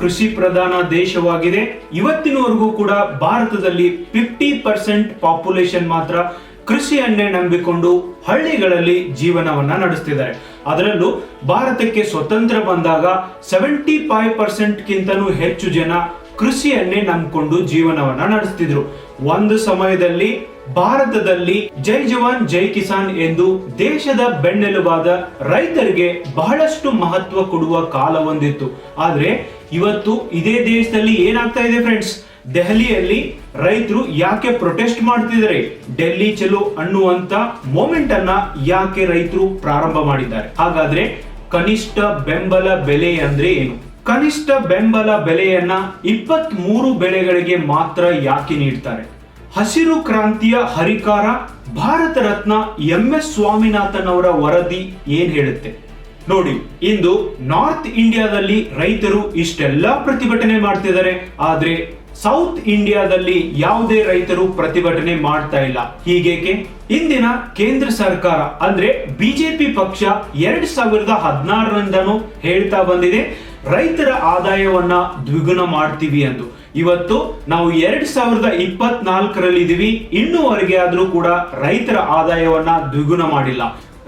ಕೃಷಿ ಪ್ರಧಾನ ದೇಶವಾಗಿದೆ. ಇವತ್ತಿನವರೆಗೂ ಕೂಡ ಭಾರತದಲ್ಲಿ ಫಿಫ್ಟಿ ಪರ್ಸೆಂಟ್ ಪಾಪ್ಯುಲೇಷನ್ ಮಾತ್ರ ಕೃಷಿಯನ್ನೇ ನಂಬಿಕೊಂಡು ಹಳ್ಳಿಗಳಲ್ಲಿ ಜೀವನವನ್ನ ನಡೆಸ್ತಿದ್ದಾರೆ. ಅದರಲ್ಲೂ ಭಾರತಕ್ಕೆ ಸ್ವತಂತ್ರ ಬಂದಾಗ ಸೆವೆಂಟಿ ಫೈವ್ ಪರ್ಸೆಂಟ್ ಗಿಂತನೂ ಹೆಚ್ಚು ಜನ ಕೃಷಿಯನ್ನೇ ನಂಬಿಕೊಂಡು ಜೀವನವನ್ನ ನಡೆಸ್ತಿದ್ರು. ಒಂದು ಸಮಯದಲ್ಲಿ ಭಾರತದಲ್ಲಿ ಜೈ ಜವಾನ್, ಜೈ ಕಿಸಾನ್ ಎಂದು ದೇಶದ ಬೆನ್ನೆಲುಬಾದ ರೈತರಿಗೆ ಬಹಳಷ್ಟು ಮಹತ್ವ ಕೊಡುವ ಕಾಲ ಒಂದಿತ್ತು ಆದ್ರೆ ಇವತ್ತು ಇದೇ ದೇಶದಲ್ಲಿ ಏನಾಗ್ತಾ ಇದೆ ಫ್ರೆಂಡ್ಸ್ ದೆಹಲಿಯಲ್ಲಿ ರೈತರು ಯಾಕೆ ಪ್ರೊಟೆಸ್ಟ್ ಮಾಡ್ತಿದ್ದಾರೆ? ಡೆಲ್ಲಿ ಚಲೋ ಅನ್ನುವಂತ ಮೂಮೆಂಟ್ ಅನ್ನ ಯಾಕೆ ರೈತರು ಪ್ರಾರಂಭ ಮಾಡಿದ್ದಾರೆ? ಹಾಗಾದ್ರೆ ಕನಿಷ್ಠ ಬೆಂಬಲ ಬೆಲೆ ಅಂದ್ರೆ ಏನು? ಕನಿಷ್ಠ ಬೆಂಬಲ ಬೆಲೆಯನ್ನ ಇಪ್ಪತ್ತ್ ಮೂರು ಬೆಳೆಗಳಿಗೆ ಮಾತ್ರ ಯಾಕೆ ನೀಡ್ತಾರೆ? ಹಸಿರು ಕ್ರಾಂತಿಯ ಹರಿಕಾರ ಭಾರತ ರತ್ನ ಎಂ ಎಸ್ ಸ್ವಾಮಿನಾಥನ್ ಅವರ ವರದಿ ಏನ್ ಹೇಳುತ್ತೆ? ನೋಡಿ, ಇಂದು ನಾರ್ತ್ ಇಂಡಿಯಾದಲ್ಲಿ ರೈತರು ಇಷ್ಟೆಲ್ಲ ಪ್ರತಿಭಟನೆ ಮಾಡ್ತಿದ್ದಾರೆ, ಆದ್ರೆ ಸೌತ್ ಇಂಡಿಯಾದಲ್ಲಿ ಯಾವುದೇ ರೈತರು ಪ್ರತಿಭಟನೆ ಮಾಡ್ತಾ ಇಲ್ಲ. ಹೀಗೇಕೆ? ಇಂದಿನ ಕೇಂದ್ರ ಸರ್ಕಾರ, ಅಂದ್ರೆ ಬಿಜೆಪಿ ಪಕ್ಷ ಎರಡ್ ಸಾವಿರದ ಹದಿನಾರರಿಂದನೂ ಹೇಳ್ತಾ ಬಂದಿದೆ, ರೈತರ ಆದಾಯವನ್ನ ದ್ವಿಗುಣ ಮಾಡ್ತೀವಿ ಎಂದು. ಇವತ್ತು ನಾವು ಎರಡ್ ಸಾವಿರದ ಇಪ್ಪತ್ನಾಲ್ಕರಲ್ಲಿ ಇದೀವಿ ಇನ್ನೂವರೆಗೆ ಆದ್ರೂ ಕೂಡ ರೈತರ ಆದಾಯವನ್ನ ದ್ವಿಗುಣ ಮಾಡಿಲ್ಲ.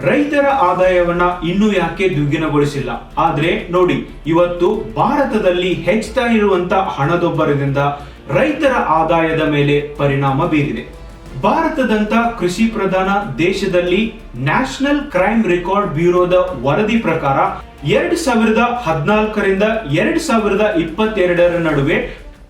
ರೈತರ ಆದಾಯವನ್ನ ಇನ್ನೂ ಯಾಕೆ ದ್ವಿಗುಣಗೊಳಿಸಿಲ್ಲ? ಆದ್ರೆ ನೋಡಿ, ಇವತ್ತು ಭಾರತದಲ್ಲಿ ಹೆಚ್ಚುತ್ತಾ ಇರುವಂತ ಹಣದೊಬ್ಬರದಿಂದ ರೈತರ ಆದಾಯದ ಮೇಲೆ ಪರಿಣಾಮ ಬೀರಿದೆ. ಭಾರತದಂತ ಕೃಷಿ ಪ್ರಧಾನ ದೇಶದಲ್ಲಿ ನ್ಯಾಷನಲ್ ಕ್ರೈಮ್ ರೆಕಾರ್ಡ್ ಬ್ಯೂರೋದ ವರದಿ ಪ್ರಕಾರ ಎರಡ್ ಸಾವಿರದ ಹದಿನಾಲ್ಕರಿಂದ ಎರಡ್ ಸಾವಿರದ ಇಪ್ಪತ್ತೆರಡರ ನಡುವೆ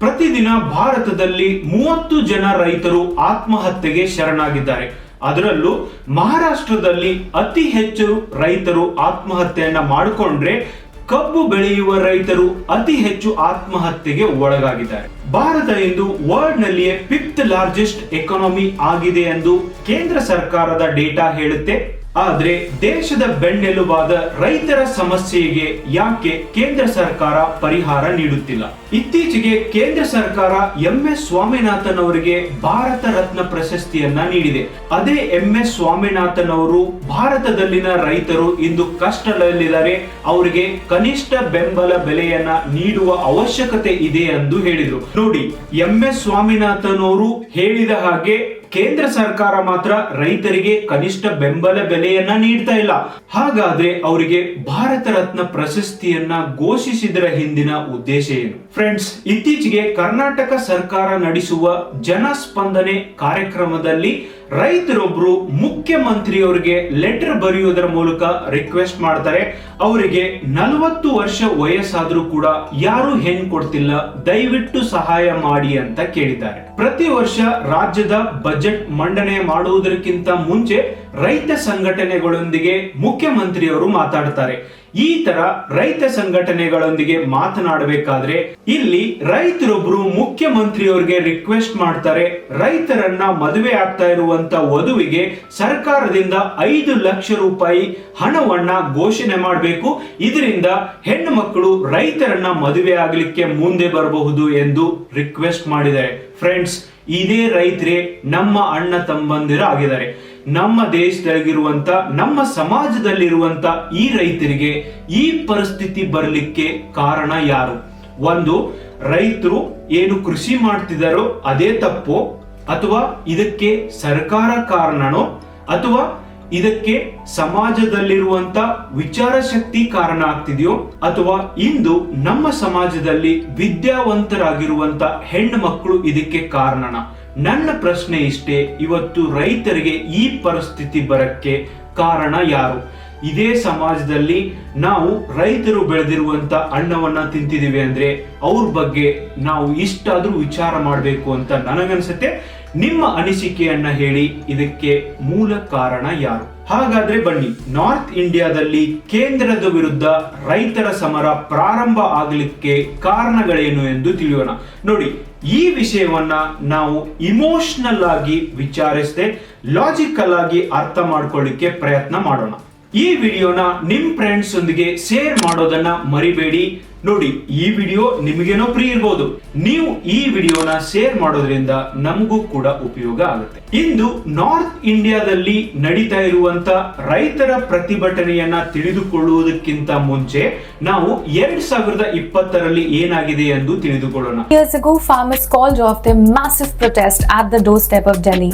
ಪ್ರತಿದಿನ ಭಾರತದಲ್ಲಿ ಮೂವತ್ತು ಜನ ರೈತರು ಆತ್ಮಹತ್ಯೆಗೆ ಶರಣಾಗಿದ್ದಾರೆ. ಅದರಲ್ಲೂ ಮಹಾರಾಷ್ಟ್ರದಲ್ಲಿ ಅತಿ ಹೆಚ್ಚು ರೈತರು ಆತ್ಮಹತ್ಯೆಯನ್ನ ಮಾಡಿಕೊಂಡ್ರೆ ಕಬ್ಬು ಬೆಳೆಯುವ ರೈತರು ಅತಿ ಹೆಚ್ಚು ಆತ್ಮಹತ್ಯೆಗೆ ಒಳಗಾಗಿದ್ದಾರೆ. ಭಾರತ ಇಂದು ವರ್ಲ್ಡ್ ನಲ್ಲಿಯೇ ಫಿಫ್ತ್ ಲಾರ್ಜೆಸ್ಟ್ ಎಕಾನಮಿ ಆಗಿದೆ ಎಂದು ಕೇಂದ್ರ ಸರ್ಕಾರದ ಡೇಟಾ ಹೇಳುತ್ತೆ. ಆದ್ರೆ ದೇಶದ ಬೆನ್ನೆಲುಬಾದ ರೈತರ ಸಮಸ್ಯೆಗೆ ಯಾಕೆ ಕೇಂದ್ರ ಸರ್ಕಾರ ಪರಿಹಾರ ನೀಡುತ್ತಿಲ್ಲ? ಇತ್ತೀಚೆಗೆ ಕೇಂದ್ರ ಸರ್ಕಾರ ಎಂ ಎಸ್ ಸ್ವಾಮಿನಾಥನ್ ಅವರಿಗೆ ಭಾರತ ರತ್ನ ಪ್ರಶಸ್ತಿಯನ್ನ ನೀಡಿದೆ. ಅದೇ ಎಂ ಎಸ್ ಸ್ವಾಮಿನಾಥನ್ ಅವರು ಭಾರತದಲ್ಲಿನ ರೈತರು ಇಂದು ಕಷ್ಟದಲ್ಲಿದ್ದಾರೆ. ಅವರಿಗೆ ಕನಿಷ್ಠ ಬೆಂಬಲ ಬೆಲೆಯನ್ನ ನೀಡುವ ಅವಶ್ಯಕತೆ ಇದೆ ಎಂದು ಹೇಳಿದರು. ನೋಡಿ, ಎಂ ಎಸ್ ಸ್ವಾಮಿನಾಥನ್ ಅವರು ಹೇಳಿದ ಹಾಗೆ ಕೇಂದ್ರ ಸರ್ಕಾರ ಮಾತ್ರ ರೈತರಿಗೆ ಕನಿಷ್ಠ ಬೆಂಬಲ ಬೆಲೆಯನ್ನ ನೀಡ್ತಾ ಇಲ್ಲ. ಹಾಗಾದ್ರೆ ಅವರಿಗೆ ಭಾರತ ರತ್ನ ಪ್ರಶಸ್ತಿಯನ್ನ ಘೋಷಿಸಿದರ ಹಿಂದಿನ ಉದ್ದೇಶ ಏನು? ಫ್ರೆಂಡ್ಸ್ ಇತ್ತೀಚೆಗೆ ಕರ್ನಾಟಕ ಸರ್ಕಾರ ನಡೆಸುವ ಜನಸ್ಪಂದನೆ ಕಾರ್ಯಕ್ರಮದಲ್ಲಿ ರೈತರೊಬ್ರು ಮುಖ್ಯಮಂತ್ರಿಯವರಿಗೆ ಲೆಟರ್ ಬರೆಯುವುದರ ಮೂಲಕ ರಿಕ್ವೆಸ್ಟ್ ಮಾಡ್ತಾರೆ. ಅವರಿಗೆ ನಲವತ್ತು ವರ್ಷ ವಯಸ್ಸಾದ್ರೂ ಕೂಡ ಯಾರು ಹೆಣ್ ಕೊಡ್ತಿಲ್ಲ, ದಯವಿಟ್ಟು ಸಹಾಯ ಮಾಡಿ ಅಂತ ಕೇಳಿದ್ದಾರೆ. ಪ್ರತಿ ವರ್ಷ ರಾಜ್ಯದ ಬಜೆಟ್ ಮಂಡನೆ ಮಾಡುವುದಕ್ಕಿಂತ ಮುಂಚೆ ರೈತ ಸಂಘಟನೆಗಳೊಂದಿಗೆ ಮುಖ್ಯಮಂತ್ರಿಯವರು ಮಾತಾಡ್ತಾರೆ. ಈ ತರ ರೈತ ಸಂಘಟನೆಗಳೊಂದಿಗೆ ಮಾತನಾಡಬೇಕಾದ್ರೆ ಇಲ್ಲಿ ರೈತರೊಬ್ರು ಮುಖ್ಯಮಂತ್ರಿಯವರಿಗೆ ರಿಕ್ವೆಸ್ಟ್ ಮಾಡ್ತಾರೆ. ರೈತರನ್ನ ಮದುವೆ ಆಗ್ತಾ ಇರುವಂತ ವಧುವಿಗೆ ಸರ್ಕಾರದಿಂದ ಐದು ಲಕ್ಷ ರೂಪಾಯಿ ಹಣವನ್ನ ಘೋಷಣೆ ಮಾಡಬೇಕು. ಇದರಿಂದ ಹೆಣ್ಣು ಮಕ್ಕಳು ರೈತರನ್ನ ಮದುವೆ ಆಗ್ಲಿಕ್ಕೆ ಮುಂದೆ ಬರಬಹುದು ಎಂದು ರಿಕ್ವೆಸ್ಟ್ ಮಾಡಿದ್ದಾರೆ. ಫ್ರೆಂಡ್ಸ್ ಇದೇ ರೈತರೇ ನಮ್ಮ ಅಣ್ಣ ತಮ್ಮಂದಿರ ಆಗಿದ್ದಾರೆ ನಮ್ಮ ದೇಶದಲ್ಲಿರುವಂತ, ನಮ್ಮ ಸಮಾಜದಲ್ಲಿರುವಂತ ಈ ರೈತರಿಗೆ ಈ ಪರಿಸ್ಥಿತಿ ಬರಲಿಕ್ಕೆ ಕಾರಣ ಯಾರು? ಒಂದು, ರೈತರು ಏನು ಕೃಷಿ ಮಾಡ್ತಿದ್ದಾರೋ ಅದೇ ತಪ್ಪು. ಅಥವಾ ಇದಕ್ಕೆ ಸರ್ಕಾರ ಕಾರಣನೋ? ಅಥವಾ ಇದಕ್ಕೆ ಸಮಾಜದಲ್ಲಿರುವಂತ ವಿಚಾರ ಶಕ್ತಿ ಕಾರಣ ಆಗ್ತಿದೆಯೋ? ಅಥವಾ ಇಂದು ನಮ್ಮ ಸಮಾಜದಲ್ಲಿ ವಿದ್ಯಾವಂತರಾಗಿರುವಂತ ಹೆಣ್ಣು ಮಕ್ಕಳು ಇದಕ್ಕೆ ಕಾರಣನ? ನನ್ನ ಪ್ರಶ್ನೆ ಇಷ್ಟೇ, ಇವತ್ತು ರೈತರಿಗೆ ಈ ಪರಿಸ್ಥಿತಿ ಬರಕ್ಕೆ ಕಾರಣ ಯಾರು? ಇದೇ ಸಮಾಜದಲ್ಲಿ ನಾವು ರೈತರು ಬೆಳೆದಿರುವಂತ ಅನ್ನವನ್ನ ತಿಂತಿದೀವಿ ಅಂದ್ರೆ ಅವ್ರ ಬಗ್ಗೆ ನಾವು ಇಷ್ಟಾದ್ರೂ ವಿಚಾರ ಮಾಡಬೇಕು ಅಂತ ನನಗನ್ಸುತ್ತೆ. ನಿಮ್ಮ ಅನಿಸಿಕೆಯನ್ನ ಹೇಳಿ, ಇದಕ್ಕೆ ಮೂಲ ಕಾರಣ ಯಾರು? ಹಾಗಾದ್ರೆ ಬನ್ನಿ, ನಾರ್ತ್ ಇಂಡಿಯಾದಲ್ಲಿ ಕೇಂದ್ರದ ವಿರುದ್ಧ ರೈತರ ಸಮರ ಪ್ರಾರಂಭ ಆಗಲಿಕ್ಕೆ ಕಾರಣಗಳೇನು ಎಂದು ತಿಳಿಯೋಣ. ನೋಡಿ ಈ ವಿಷಯವನ್ನ ನಾವು ಇಮೋಷನಲ್ ಆಗಿ ವಿಚಾರಿಸದೆ ಲಾಜಿಕಲ್ ಆಗಿ ಅರ್ಥ ಮಾಡ್ಕೊಳ್ಳಿಕ್ಕೆ ಪ್ರಯತ್ನ ಮಾಡೋಣ. ಈ ವಿಡಿಯೋನ ನಿಮ್ ಫ್ರೆಂಡ್ಸ್ ಒಂದಿಗೆ ಶೇರ್ ಮಾಡೋದನ್ನ ಮರಿಬೇಡಿ. ನೋಡಿ ಈ ವಿಡಿಯೋ ನಿಮಗೇನೋ ಫ್ರೀ ಇರ್ಬೋದು ನೀವು ಈ ವಿಡಿಯೋನ ಶೇರ್ ಮಾಡೋದ್ರಿಂದ ನಮಗೂ ಕೂಡ ಉಪಯೋಗ ಆಗುತ್ತೆ ಇಂದು ನಾರ್ತ್ ಇಂಡಿಯಾದಲ್ಲಿ ನಡೀತಾ ಇರುವಂತ ರೈತರ ಪ್ರತಿಭಟನೆಯನ್ನ ತಿಳಿದುಕೊಳ್ಳುವುದಕ್ಕಿಂತ ಮುಂಚೆ ನಾವು ಎರಡ್ ಸಾವಿರದ ಇಪ್ಪತ್ತರಲ್ಲಿ ಏನಾಗಿದೆ ಎಂದು ತಿಳಿದುಕೊಳ್ಳೋಣ Years ago, farmers called off their massive protest at the doorstep of Delhi.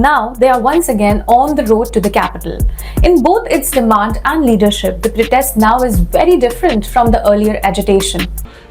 Now, they are once again on the road to the capital. In both its demand and leadership, the protest now is very different from the earlier agitation.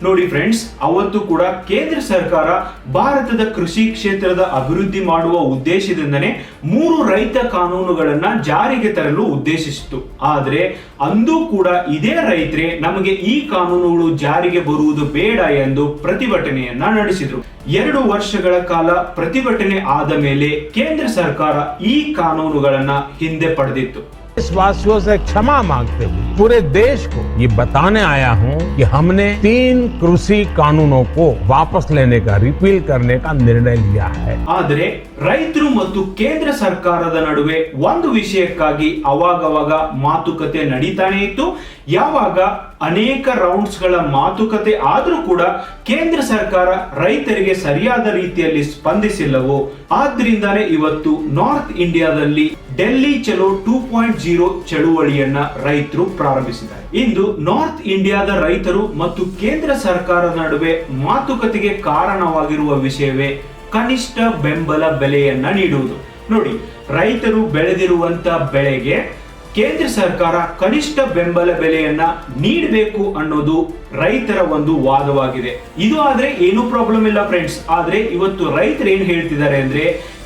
ನೋಡಿ friends ಅವತ್ತು ಕೂಡ ಕೇಂದ್ರ ಸರ್ಕಾರ ಭಾರತದ ಕೃಷಿ ಕ್ಷೇತ್ರದ ಅಭಿವೃದ್ಧಿ ಮಾಡುವ ಉದ್ದೇಶದಿಂದನೇ ಮೂರು ರೈತ ಕಾನೂನುಗಳನ್ನ ಜಾರಿಗೆ ತರಲು ಉದ್ದೇಶಿಸಿತು ಆದ್ರೆ ಅಂದೂ ಕೂಡ ಇದೇ ರೈತರೆ ನಮಗೆ ಈ ಕಾನೂನುಗಳು ಜಾರಿಗೆ ಬರುವುದು ಬೇಡ ಎಂದು ಪ್ರತಿಭಟನೆಯನ್ನ ನಡೆಸಿದ್ರು. ಎರಡು ವರ್ಷಗಳ ಕಾಲ ಪ್ರತಿಭಟನೆ ಆದ ಮೇಲೆ ಕೇಂದ್ರ ಸರ್ಕಾರ ಈ ಕಾನೂನುಗಳನ್ನ ಹಿಂದೆ ಪಡೆದಿತ್ತು. देशवासियों से क्षमा मांगते हुए पूरे देश को ये बताने आया हूं कि हमने तीन कृषि कानूनों को वापस लेने का रिपील करने का निर्णय लिया है ಆದರೆ ರೈತರು ಮತ್ತು ಕೇಂದ್ರ ಸರ್ಕಾರದ ನಡುವೆ ಒಂದು ವಿಷಯಕ್ಕಾಗಿ ಅವಾಗವಾಗ ಮಾತುಕತೆ ನಡೀತಾನೆ ಇತ್ತು ಯಾವಾಗ ಅನೇಕ ರೌಂಡ್ಸ್ಗಳ ಮಾತುಕತೆ ಆದರೂ ಕೂಡ ಕೇಂದ್ರ ಸರ್ಕಾರ ರೈತರಿಗೆ ಸರಿಯಾದ ರೀತಿಯಲ್ಲಿ ಸ್ಪಂದಿಸಿಲ್ಲವೋ ಆದ್ರಿಂದಾನೇ ಇವತ್ತು ನಾರ್ತ್ ಇಂಡಿಯಾದಲ್ಲಿ ಡೆಲ್ಲಿ ಚಲೋ ಟೂ ಪಾಯಿಂಟ್ ಜೀರೋ ಚಳುವಳಿಯನ್ನ ರೈತರು ಪ್ರಾರಂಭಿಸಿದ್ದಾರೆ. ಇಂದು ನಾರ್ತ್ ಇಂಡಿಯಾದ ರೈತರು ಮತ್ತು ಕೇಂದ್ರ ಸರ್ಕಾರದ ನಡುವೆ ಮಾತುಕತೆಗೆ ಕಾರಣವಾಗಿರುವ ವಿಷಯವೇ ಕನಿಷ್ಠ ಬೆಂಬಲ ಬೆಲೆಯನ್ನ ನೀಡುವುದು. ನೋಡಿ, ರೈತರು ಬೆಳೆದಿರುವಂತ ಬೆಳೆಗೆ ಕೇಂದ್ರ ಸರ್ಕಾರ ಕನಿಷ್ಠ ಬೆಂಬಲ ಬೆಲೆಯನ್ನ ನೀಡಬೇಕು ಅನ್ನೋದು ರೈತರ ಒಂದು ವಾದವಾಗಿದೆ. ಇದು ಆದ್ರೆ ಏನು ಪ್ರಾಬ್ಲಮ್ ಇಲ್ಲ ಫ್ರೆಂಡ್ಸ್ ಆದ್ರೆ ಇವತ್ತು ರೈತರು ಏನ್ ಹೇಳ್ತಿದ್ದಾರೆ ಅಂದ್ರೆ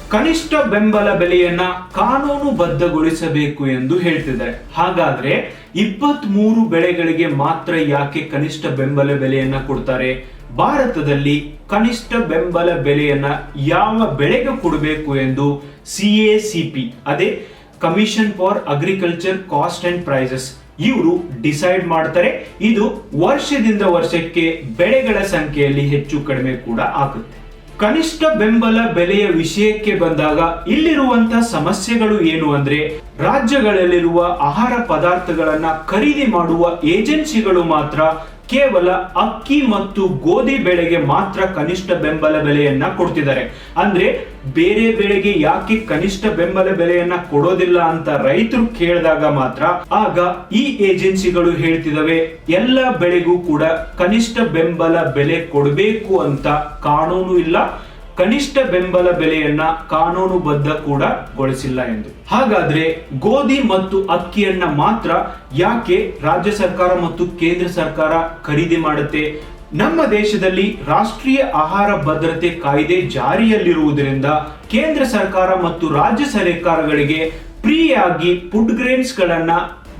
ಕನಿಷ್ಠ ಬೆಂಬಲ ಬೆಲೆಯನ್ನ ಕಾನೂನುಬದ್ಧಗೊಳಿಸಬೇಕು ಎಂದು ಹೇಳ್ತಿದ್ದಾರೆ. ಹಾಗಾದ್ರೆ ಇಪ್ಪತ್ತ್ ಮೂರು ಬೆಳೆಗಳಿಗೆ ಮಾತ್ರ ಯಾಕೆ ಕನಿಷ್ಠ ಬೆಂಬಲ ಬೆಲೆಯನ್ನ ಕೊಡ್ತಾರೆ? ಭಾರತದಲ್ಲಿ ಕನಿಷ್ಠ ಬೆಂಬಲ ಬೆಲೆಯನ್ನ ಯಾವ ಬೆಳೆಗೆ ಕೊಡಬೇಕು ಎಂದು ಸಿ ಸಿ ಪಿ ಅದೇ commission for agriculture cost and prices ಇವರು ಡಿಸೈಡ್ ಮಾಡ್ತಾರೆ. ಇದು ವರ್ಷದಿಂದ ವರ್ಷಕ್ಕೆ ಬೆಳೆಗಳ ಸಂಖ್ಯೆಯಲ್ಲಿ ಹೆಚ್ಚು ಕಡಿಮೆ ಕೂಡ ಆಗುತ್ತೆ. ಕನಿಷ್ಠ ಬೆಂಬಲ ಬೆಲೆಯ ವಿಷಯಕ್ಕೆ ಬಂದಾಗ ಇಲ್ಲಿರುವಂತಹ ಸಮಸ್ಯೆಗಳು ಏನು ಅಂದ್ರೆ ರಾಜ್ಯಗಳಲ್ಲಿರುವ ಆಹಾರ ಪದಾರ್ಥಗಳನ್ನ ಖರೀದಿ ಮಾಡುವ ಏಜೆನ್ಸಿಗಳು ಮಾತ್ರ ಕೇವಲ ಅಕ್ಕಿ ಮತ್ತು ಗೋಧಿ ಬೆಳೆಗೆ ಮಾತ್ರ ಕನಿಷ್ಠ ಬೆಂಬಲ ಬೆಲೆಯನ್ನ ಕೊಡ್ತಿದ್ದಾರೆ. ಅಂದ್ರೆ ಬೇರೆ ಬೆಳೆಗೆ ಯಾಕೆ ಕನಿಷ್ಠ ಬೆಂಬಲ ಬೆಲೆಯನ್ನ ಕೊಡೋದಿಲ್ಲ ಅಂತ ರೈತರು ಕೇಳಿದಾಗ ಮಾತ್ರ ಆಗ ಈ ಏಜೆನ್ಸಿಗಳು ಹೇಳ್ತಿದವೆ, ಎಲ್ಲ ಬೆಳೆಗೂ ಕೂಡ ಕನಿಷ್ಠ ಬೆಂಬಲ ಬೆಲೆ ಕೊಡಬೇಕು ಅಂತ ಕಾನೂನು ಇಲ್ಲ. ಕನಿಷ್ಠ ಬೆಂಬಲ ಬೆಲೆಯನ್ನ ಕಾನೂನುಬದ್ಧ ಕೂಡ ಗೊಳಿಸಿಲ್ಲ ಎಂದು. ಹಾಗಾದ್ರೆ ಗೋಧಿ ಮತ್ತು ಅಕ್ಕಿಯನ್ನ ಮಾತ್ರ ಯಾಕೆ ರಾಜ್ಯ ಸರ್ಕಾರ ಮತ್ತು ಕೇಂದ್ರ ಸರ್ಕಾರ ಖರೀದಿ ಮಾಡುತ್ತೆ? ನಮ್ಮ ದೇಶದಲ್ಲಿ ರಾಷ್ಟ್ರೀಯ ಆಹಾರ ಭದ್ರತೆ ಕಾಯ್ದೆ ಜಾರಿಯಲ್ಲಿರುವುದರಿಂದ ಕೇಂದ್ರ ಸರ್ಕಾರ ಮತ್ತು ರಾಜ್ಯ ಸರ್ಕಾರಗಳಿಗೆ ಫ್ರೀಯಾಗಿ ಫುಡ್ ಗ್ರೇನ್ಸ್ ಗಳನ್ನ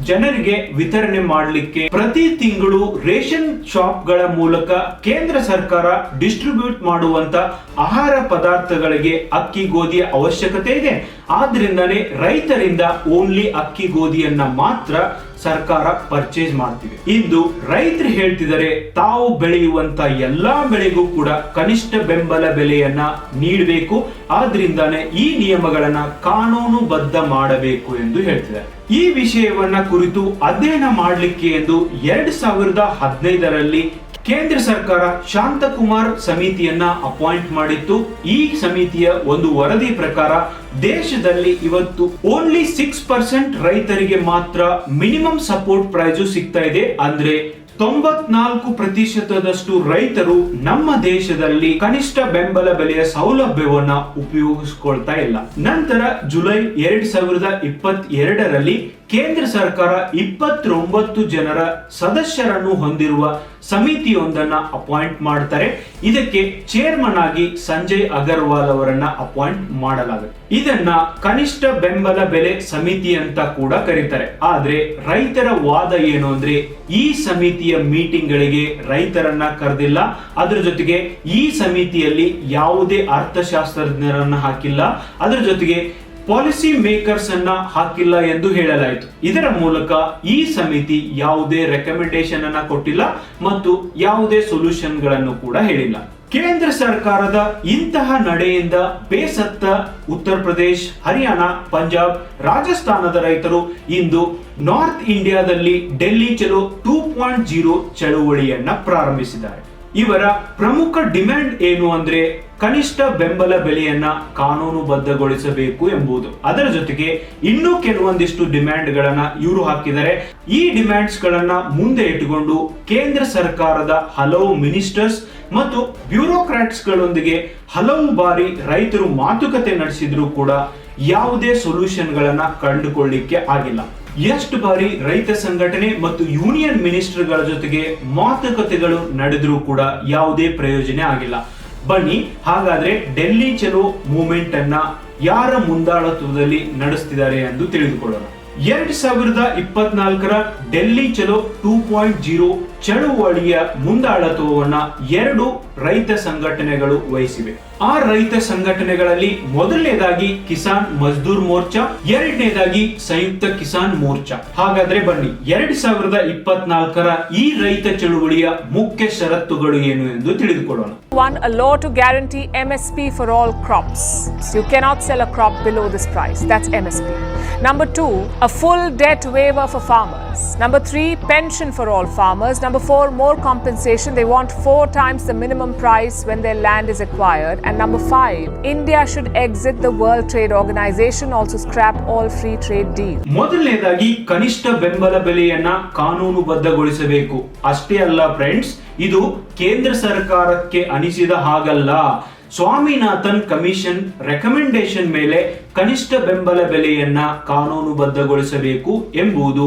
ಜನರಿಗೆ ವಿತರಣೆ ಮಾಡಲಿಕ್ಕೆ ಪ್ರತಿ ತಿಂಗಳು ರೇಷನ್ ಶಾಪ್ಗಳ ಮೂಲಕ ಕೇಂದ್ರ ಸರ್ಕಾರ ಡಿಸ್ಟ್ರಿಬ್ಯೂಟ್ ಮಾಡುವಂತ ಆಹಾರ ಪದಾರ್ಥಗಳಿಗೆ ಅಕ್ಕಿ ಗೋಧಿಯ ಅವಶ್ಯಕತೆ ಇದೆ. ಆದ್ರಿಂದನೇ ರೈತರಿಂದ ಓನ್ಲಿ ಅಕ್ಕಿ ಗೋಧಿಯನ್ನ ಮಾತ್ರ ಸರ್ಕಾರ ಪರ್ಚೇಸ್ ಮಾಡ್ತಿದೆ. ಇಂದು ರೈತರು ಹೇಳ್ತಿದ್ದಾರೆ, ತಾವು ಬೆಳೆಯುವಂತ ಎಲ್ಲಾ ಬೆಳೆಗೂ ಕೂಡ ಕನಿಷ್ಠ ಬೆಂಬಲ ಬೆಲೆಯನ್ನ ನೀಡಬೇಕು. ಆದ್ರಿಂದಾನೇ ಈ ನಿಯಮಗಳನ್ನ ಕಾನೂನುಬದ್ಧ ಮಾಡಬೇಕು ಎಂದು ಹೇಳ್ತಿದ್ದಾರೆ ಈ ವಿಷಯವನ್ನ ಕುರಿತು ಅಧ್ಯಯನ ಮಾಡಲಿಕ್ಕೆ ಎಂದು ಎರಡ್ ಸಾವಿರದ ಹದಿನೈದರಲ್ಲಿ ಕೇಂದ್ರ ಸರ್ಕಾರ ಶಾಂತಕುಮಾರ್ ಸಮಿತಿಯನ್ನ ಅಪಾಯಿಂಟ್ ಮಾಡಿತ್ತು. ಈ ಸಮಿತಿಯ ಒಂದು ವರದಿ ಪ್ರಕಾರ ದೇಶದಲ್ಲಿ ಇವತ್ತು ಓನ್ಲಿ ಸಿಕ್ಸ್ ಪರ್ಸೆಂಟ್ ರೈತರಿಗೆ ಮಾತ್ರ ಮಿನಿಮಮ್ ಸಪೋರ್ಟ್ ಪ್ರೈಸು ಸಿಗ್ತಾ ಇದೆ. ಅಂದ್ರೆ ತೊಂಬತ್ನಾಲ್ಕು ಪ್ರತಿಶತದಷ್ಟು ರೈತರು ನಮ್ಮ ದೇಶದಲ್ಲಿ ಕನಿಷ್ಠ ಬೆಂಬಲ ಬೆಲೆಯ ಸೌಲಭ್ಯವನ್ನ ಉಪಯೋಗಿಸಿಕೊಳ್ತಾ ಇಲ್ಲ. ನಂತರ ಜುಲೈ ಎರಡ್ ಸಾವಿರದ ಇಪ್ಪತ್ ಎರಡರಲ್ಲಿ ಕೇಂದ್ರ ಸರ್ಕಾರ ಇಪ್ಪತ್ತೊಂಬತ್ತು ಜನರ ಸದಸ್ಯರನ್ನು ಹೊಂದಿರುವ ಸಮಿತಿಯೊಂದನ್ನು ಅಪಾಯಿಂಟ್ ಮಾಡ್ತಾರೆ. ಇದಕ್ಕೆ ಚೇರ್ಮನ್ ಆಗಿ ಸಂಜಯ್ ಅಗರ್ವಾಲ್ ಅವರನ್ನ ಅಪಾಯಿಂಟ್ ಮಾಡಲಾಗುತ್ತೆ. ಇದನ್ನ ಕನಿಷ್ಠ ಬೆಂಬಲ ಬೆಲೆ ಸಮಿತಿ ಅಂತ ಕೂಡ ಕರೀತಾರೆ. ಆದ್ರೆ ರೈತರ ವಾದ ಏನು ಅಂದ್ರೆ ಈ ಸಮಿತಿಯ ಮೀಟಿಂಗ್ ಗಳಿಗೆ ರೈತರನ್ನ ಕರೆದಿಲ್ಲ. ಅದರ ಜೊತೆಗೆ ಈ ಸಮಿತಿಯಲ್ಲಿ ಯಾವುದೇ ಅರ್ಥಶಾಸ್ತ್ರಜ್ಞರನ್ನ ಹಾಕಿಲ್ಲ. ಅದರ ಜೊತೆಗೆ ಪಾಲಿಸಿ ಮೇಕರ್ಸ್ ಅನ್ನ ಹಾಕಿಲ್ಲ ಎಂದು ಹೇಳಲಾಯಿತು. ಇದರ ಮೂಲಕ ಈ ಸಮಿತಿ ಯಾವುದೇ ರೆಕಮೆಂಡೇಶನ್ ಅನ್ನ ಕೊಟ್ಟಿಲ್ಲ ಮತ್ತು ಯಾವುದೇ ಸೊಲ್ಯೂಷನ್ಗಳನ್ನು ಕೂಡ ಹೇಳಿಲ್ಲ. ಕೇಂದ್ರ ಸರ್ಕಾರದ ಇಂತಹ ನಡೆಯಿಂದ ಬೇಸತ್ತ ಉತ್ತರ ಪ್ರದೇಶ್, ಹರಿಯಾಣ, ಪಂಜಾಬ್, ರಾಜಸ್ಥಾನದ ರೈತರು ಇಂದು ನಾರ್ತ್ ಇಂಡಿಯಾದಲ್ಲಿ ಡೆಲ್ಲಿ ಚಲೋ ಟೂ ಪಾಯಿಂಟ್ ಜೀರೋ ಚಳುವಳಿಯನ್ನ ಪ್ರಾರಂಭಿಸಿದ್ದಾರೆ. ಇವರ ಪ್ರಮುಖ ಡಿಮ್ಯಾಂಡ್ ಏನು ಅಂದ್ರೆ ಕನಿಷ್ಠ ಬೆಂಬಲ ಬೆಲೆಯನ್ನ ಕಾನೂನುಬದ್ಧಗೊಳಿಸಬೇಕು ಎಂಬುದು. ಅದರ ಜೊತೆಗೆ ಇನ್ನೂ ಕೆಲವೊಂದಿಷ್ಟು ಡಿಮ್ಯಾಂಡ್ ಗಳನ್ನ ಇವರು ಹಾಕಿದ್ದಾರೆ. ಈ ಡಿಮ್ಯಾಂಡ್ಸ್ ಗಳನ್ನ ಮುಂದೆ ಇಟ್ಟುಕೊಂಡು ಕೇಂದ್ರ ಸರ್ಕಾರದ ಹಲವು ಮಿನಿಸ್ಟರ್ಸ್ ಮತ್ತು ಬ್ಯೂರೋಕ್ರಾಟ್ಸ್ ಗಳೊಂದಿಗೆ ಹಲವು ಬಾರಿ ರೈತರು ಮಾತುಕತೆ ನಡೆಸಿದ್ರು ಕೂಡ ಯಾವುದೇ ಸೊಲ್ಯೂಷನ್ ಗಳನ್ನ ಕಂಡುಕೊಳ್ಳಿಕ್ಕೆ ಆಗಿಲ್ಲ. ಎಷ್ಟು ಬಾರಿ ರೈತ ಸಂಘಟನೆ ಮತ್ತು ಯೂನಿಯನ್ ಮಿನಿಸ್ಟರ್ಗಳ ಜೊತೆಗೆ ಮಾತುಕತೆಗಳು ನಡೆದರೂ ಕೂಡ ಯಾವುದೇ ಪ್ರಯೋಜನ ಆಗಿಲ್ಲ. ಬನ್ನಿ, ಹಾಗಾದ್ರೆ ಡೆಲ್ಲಿ ಚಲೋ ಮೂವ್ಮೆಂಟ್ ಅನ್ನ ಯಾರ ಮುಂದಾಳತ್ವದಲ್ಲಿ ನಡೆಸ್ತಿದ್ದಾರೆ ಎಂದು ತಿಳಿದುಕೊಳ್ಳೋಣ. ಎರಡ್ ಸಾವಿರದ ಇಪ್ಪತ್ನಾಲ್ಕರ ಡೆಲ್ಲಿ ಚಲೋ ಟೂ ಪಾಯಿಂಟ್ ಜೀರೋ ಚಳುವಳಿಯ ಮುಂದಾಳತ್ವವನ್ನ ಎರಡು ರೈತ ಸಂಘಟನೆಗಳು ವಹಿಸಿವೆ ಆ ರೈತ ಸಂಘಟನೆಗಳಲ್ಲಿ ಮೊದಲನೇದಾಗಿ ಕಿಸಾನ್ ಮಜ್ದೂರ್ ಮೋರ್ಚಾ ಎರಡನೇದಾಗಿ ಸಂಯುಕ್ತ ಕಿಸಾನ್ ಮೋರ್ಚಾ ಹಾಗಾದ್ರೆ ಬನ್ನಿ ಎರಡ್ ಸಾವಿರದ ಇಪ್ಪತ್ನಾಲ್ಕರ ಈ ರೈತ ಚಳುವಳಿಯ ಮುಖ್ಯ ಷರತ್ತುಗಳು ಏನು ಎಂದು ತಿಳಿದುಕೊಳ್ಳೋಣ One, a law to guarantee MSP for all crops. You cannot sell a crop below this price. That's MSP. Number two, a full debt waiver for farmers. Number three, pension for all farmers. Four, more compensation. They want four times the minimum price when their land is acquired. And number five, India should exit the World Trade Organization, also scrap all free trade deals. ಮೊದಲನೇದಾಗಿ ಕನಿಷ್ಠ ಬೆಂಬಲ ಬೆಲೆಯನ್ನ ಕಾನೂನುಬದ್ಧಗೊಳಿಸಬೇಕು ಅಷ್ಟೇ ಅಲ್ಲ friends ಇದು ಕೇಂದ್ರ ಸರ್ಕಾರಕ್ಕೆ ಅನಿಸಿದ ಹಾಗಲ್ಲ ಸ್ವಾಮಿನಾಥನ್ ಕಮಿಷನ್ ರೆಕಮೆಂಡೇಶನ್ ಮೇಲೆ ಕನಿಷ್ಠ ಬೆಂಬಲ ಬೆಲೆಯನ್ನ ಕಾನೂನುಬದ್ಧಗೊಳಿಸಬೇಕು ಎಂಬುದು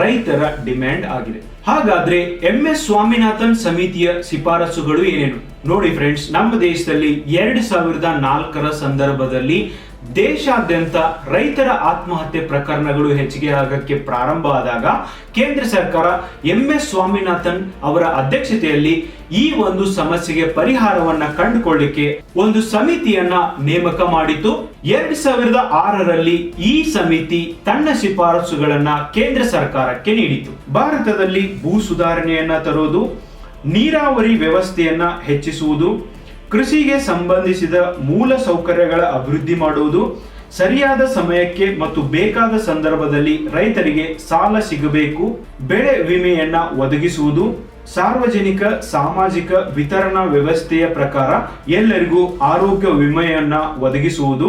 ರೈತರ ಡಿಮ್ಯಾಂಡ್ ಆಗಿದೆ ಹಾಗಾದ್ರೆ ಎಂ ಎಸ್ ಸ್ವಾಮಿನಾಥನ್ ಸಮಿತಿಯ ಶಿಫಾರಸುಗಳು ಏನೇನು? ನೋಡಿ ಫ್ರೆಂಡ್ಸ್ ನಮ್ಮ ದೇಶದಲ್ಲಿ ಎರಡ್ ಸಾವಿರದ ನಾಲ್ಕರ ಸಂದರ್ಭದಲ್ಲಿ ದೇಶಾದ್ಯಂತ ರೈತರ ಆತ್ಮಹತ್ಯೆ ಪ್ರಕರಣಗಳು ಹೆಚ್ಚಿಗೆ ಆಗಕ್ಕೆ ಪ್ರಾರಂಭ ಆದಾಗ ಕೇಂದ್ರ ಸರ್ಕಾರ ಎಂ ಎಸ್ ಸ್ವಾಮಿನಾಥನ್ ಅವರ ಅಧ್ಯಕ್ಷತೆಯಲ್ಲಿ ಈ ಒಂದು ಸಮಸ್ಯೆಗೆ ಪರಿಹಾರವನ್ನ ಕಂಡುಕೊಳ್ಳಿಕ್ಕೆ ಒಂದು ಸಮಿತಿಯನ್ನ ನೇಮಕ ಮಾಡಿತು ಎರಡ್ ಸಾವಿರದ ಆರರಲ್ಲಿ ಈ ಸಮಿತಿ ತನ್ನ ಶಿಫಾರಸುಗಳನ್ನ ಕೇಂದ್ರ ಸರ್ಕಾರಕ್ಕೆ ನೀಡಿತು ಭಾರತದಲ್ಲಿ ಭೂ ಸುಧಾರಣೆಯನ್ನ ತರೋದು, ನೀರಾವರಿ ವ್ಯವಸ್ಥೆಯನ್ನ ಹೆಚ್ಚಿಸುವುದು ಕೃಷಿಗೆ ಸಂಬಂಧಿಸಿದ ಮೂಲ ಸೌಕರ್ಯಗಳ ಅಭಿವೃದ್ಧಿ ಮಾಡುವುದು, ಸರಿಯಾದ ಸಮಯಕ್ಕೆ ಮತ್ತು ಬೇಕಾದ ಸಂದರ್ಭದಲ್ಲಿ ರೈತರಿಗೆ ಸಾಲ ಸಿಗಬೇಕು, ಬೆಳೆ ವಿಮೆಯನ್ನ ಒದಗಿಸುವುದು, ಸಾರ್ವಜನಿಕ ಸಾಮಾಜಿಕ ವಿತರಣಾ ವ್ಯವಸ್ಥೆಯ ಪ್ರಕಾರ ಎಲ್ಲರಿಗೂ ಆರೋಗ್ಯ ವಿಮೆಯನ್ನ ಒದಗಿಸುವುದು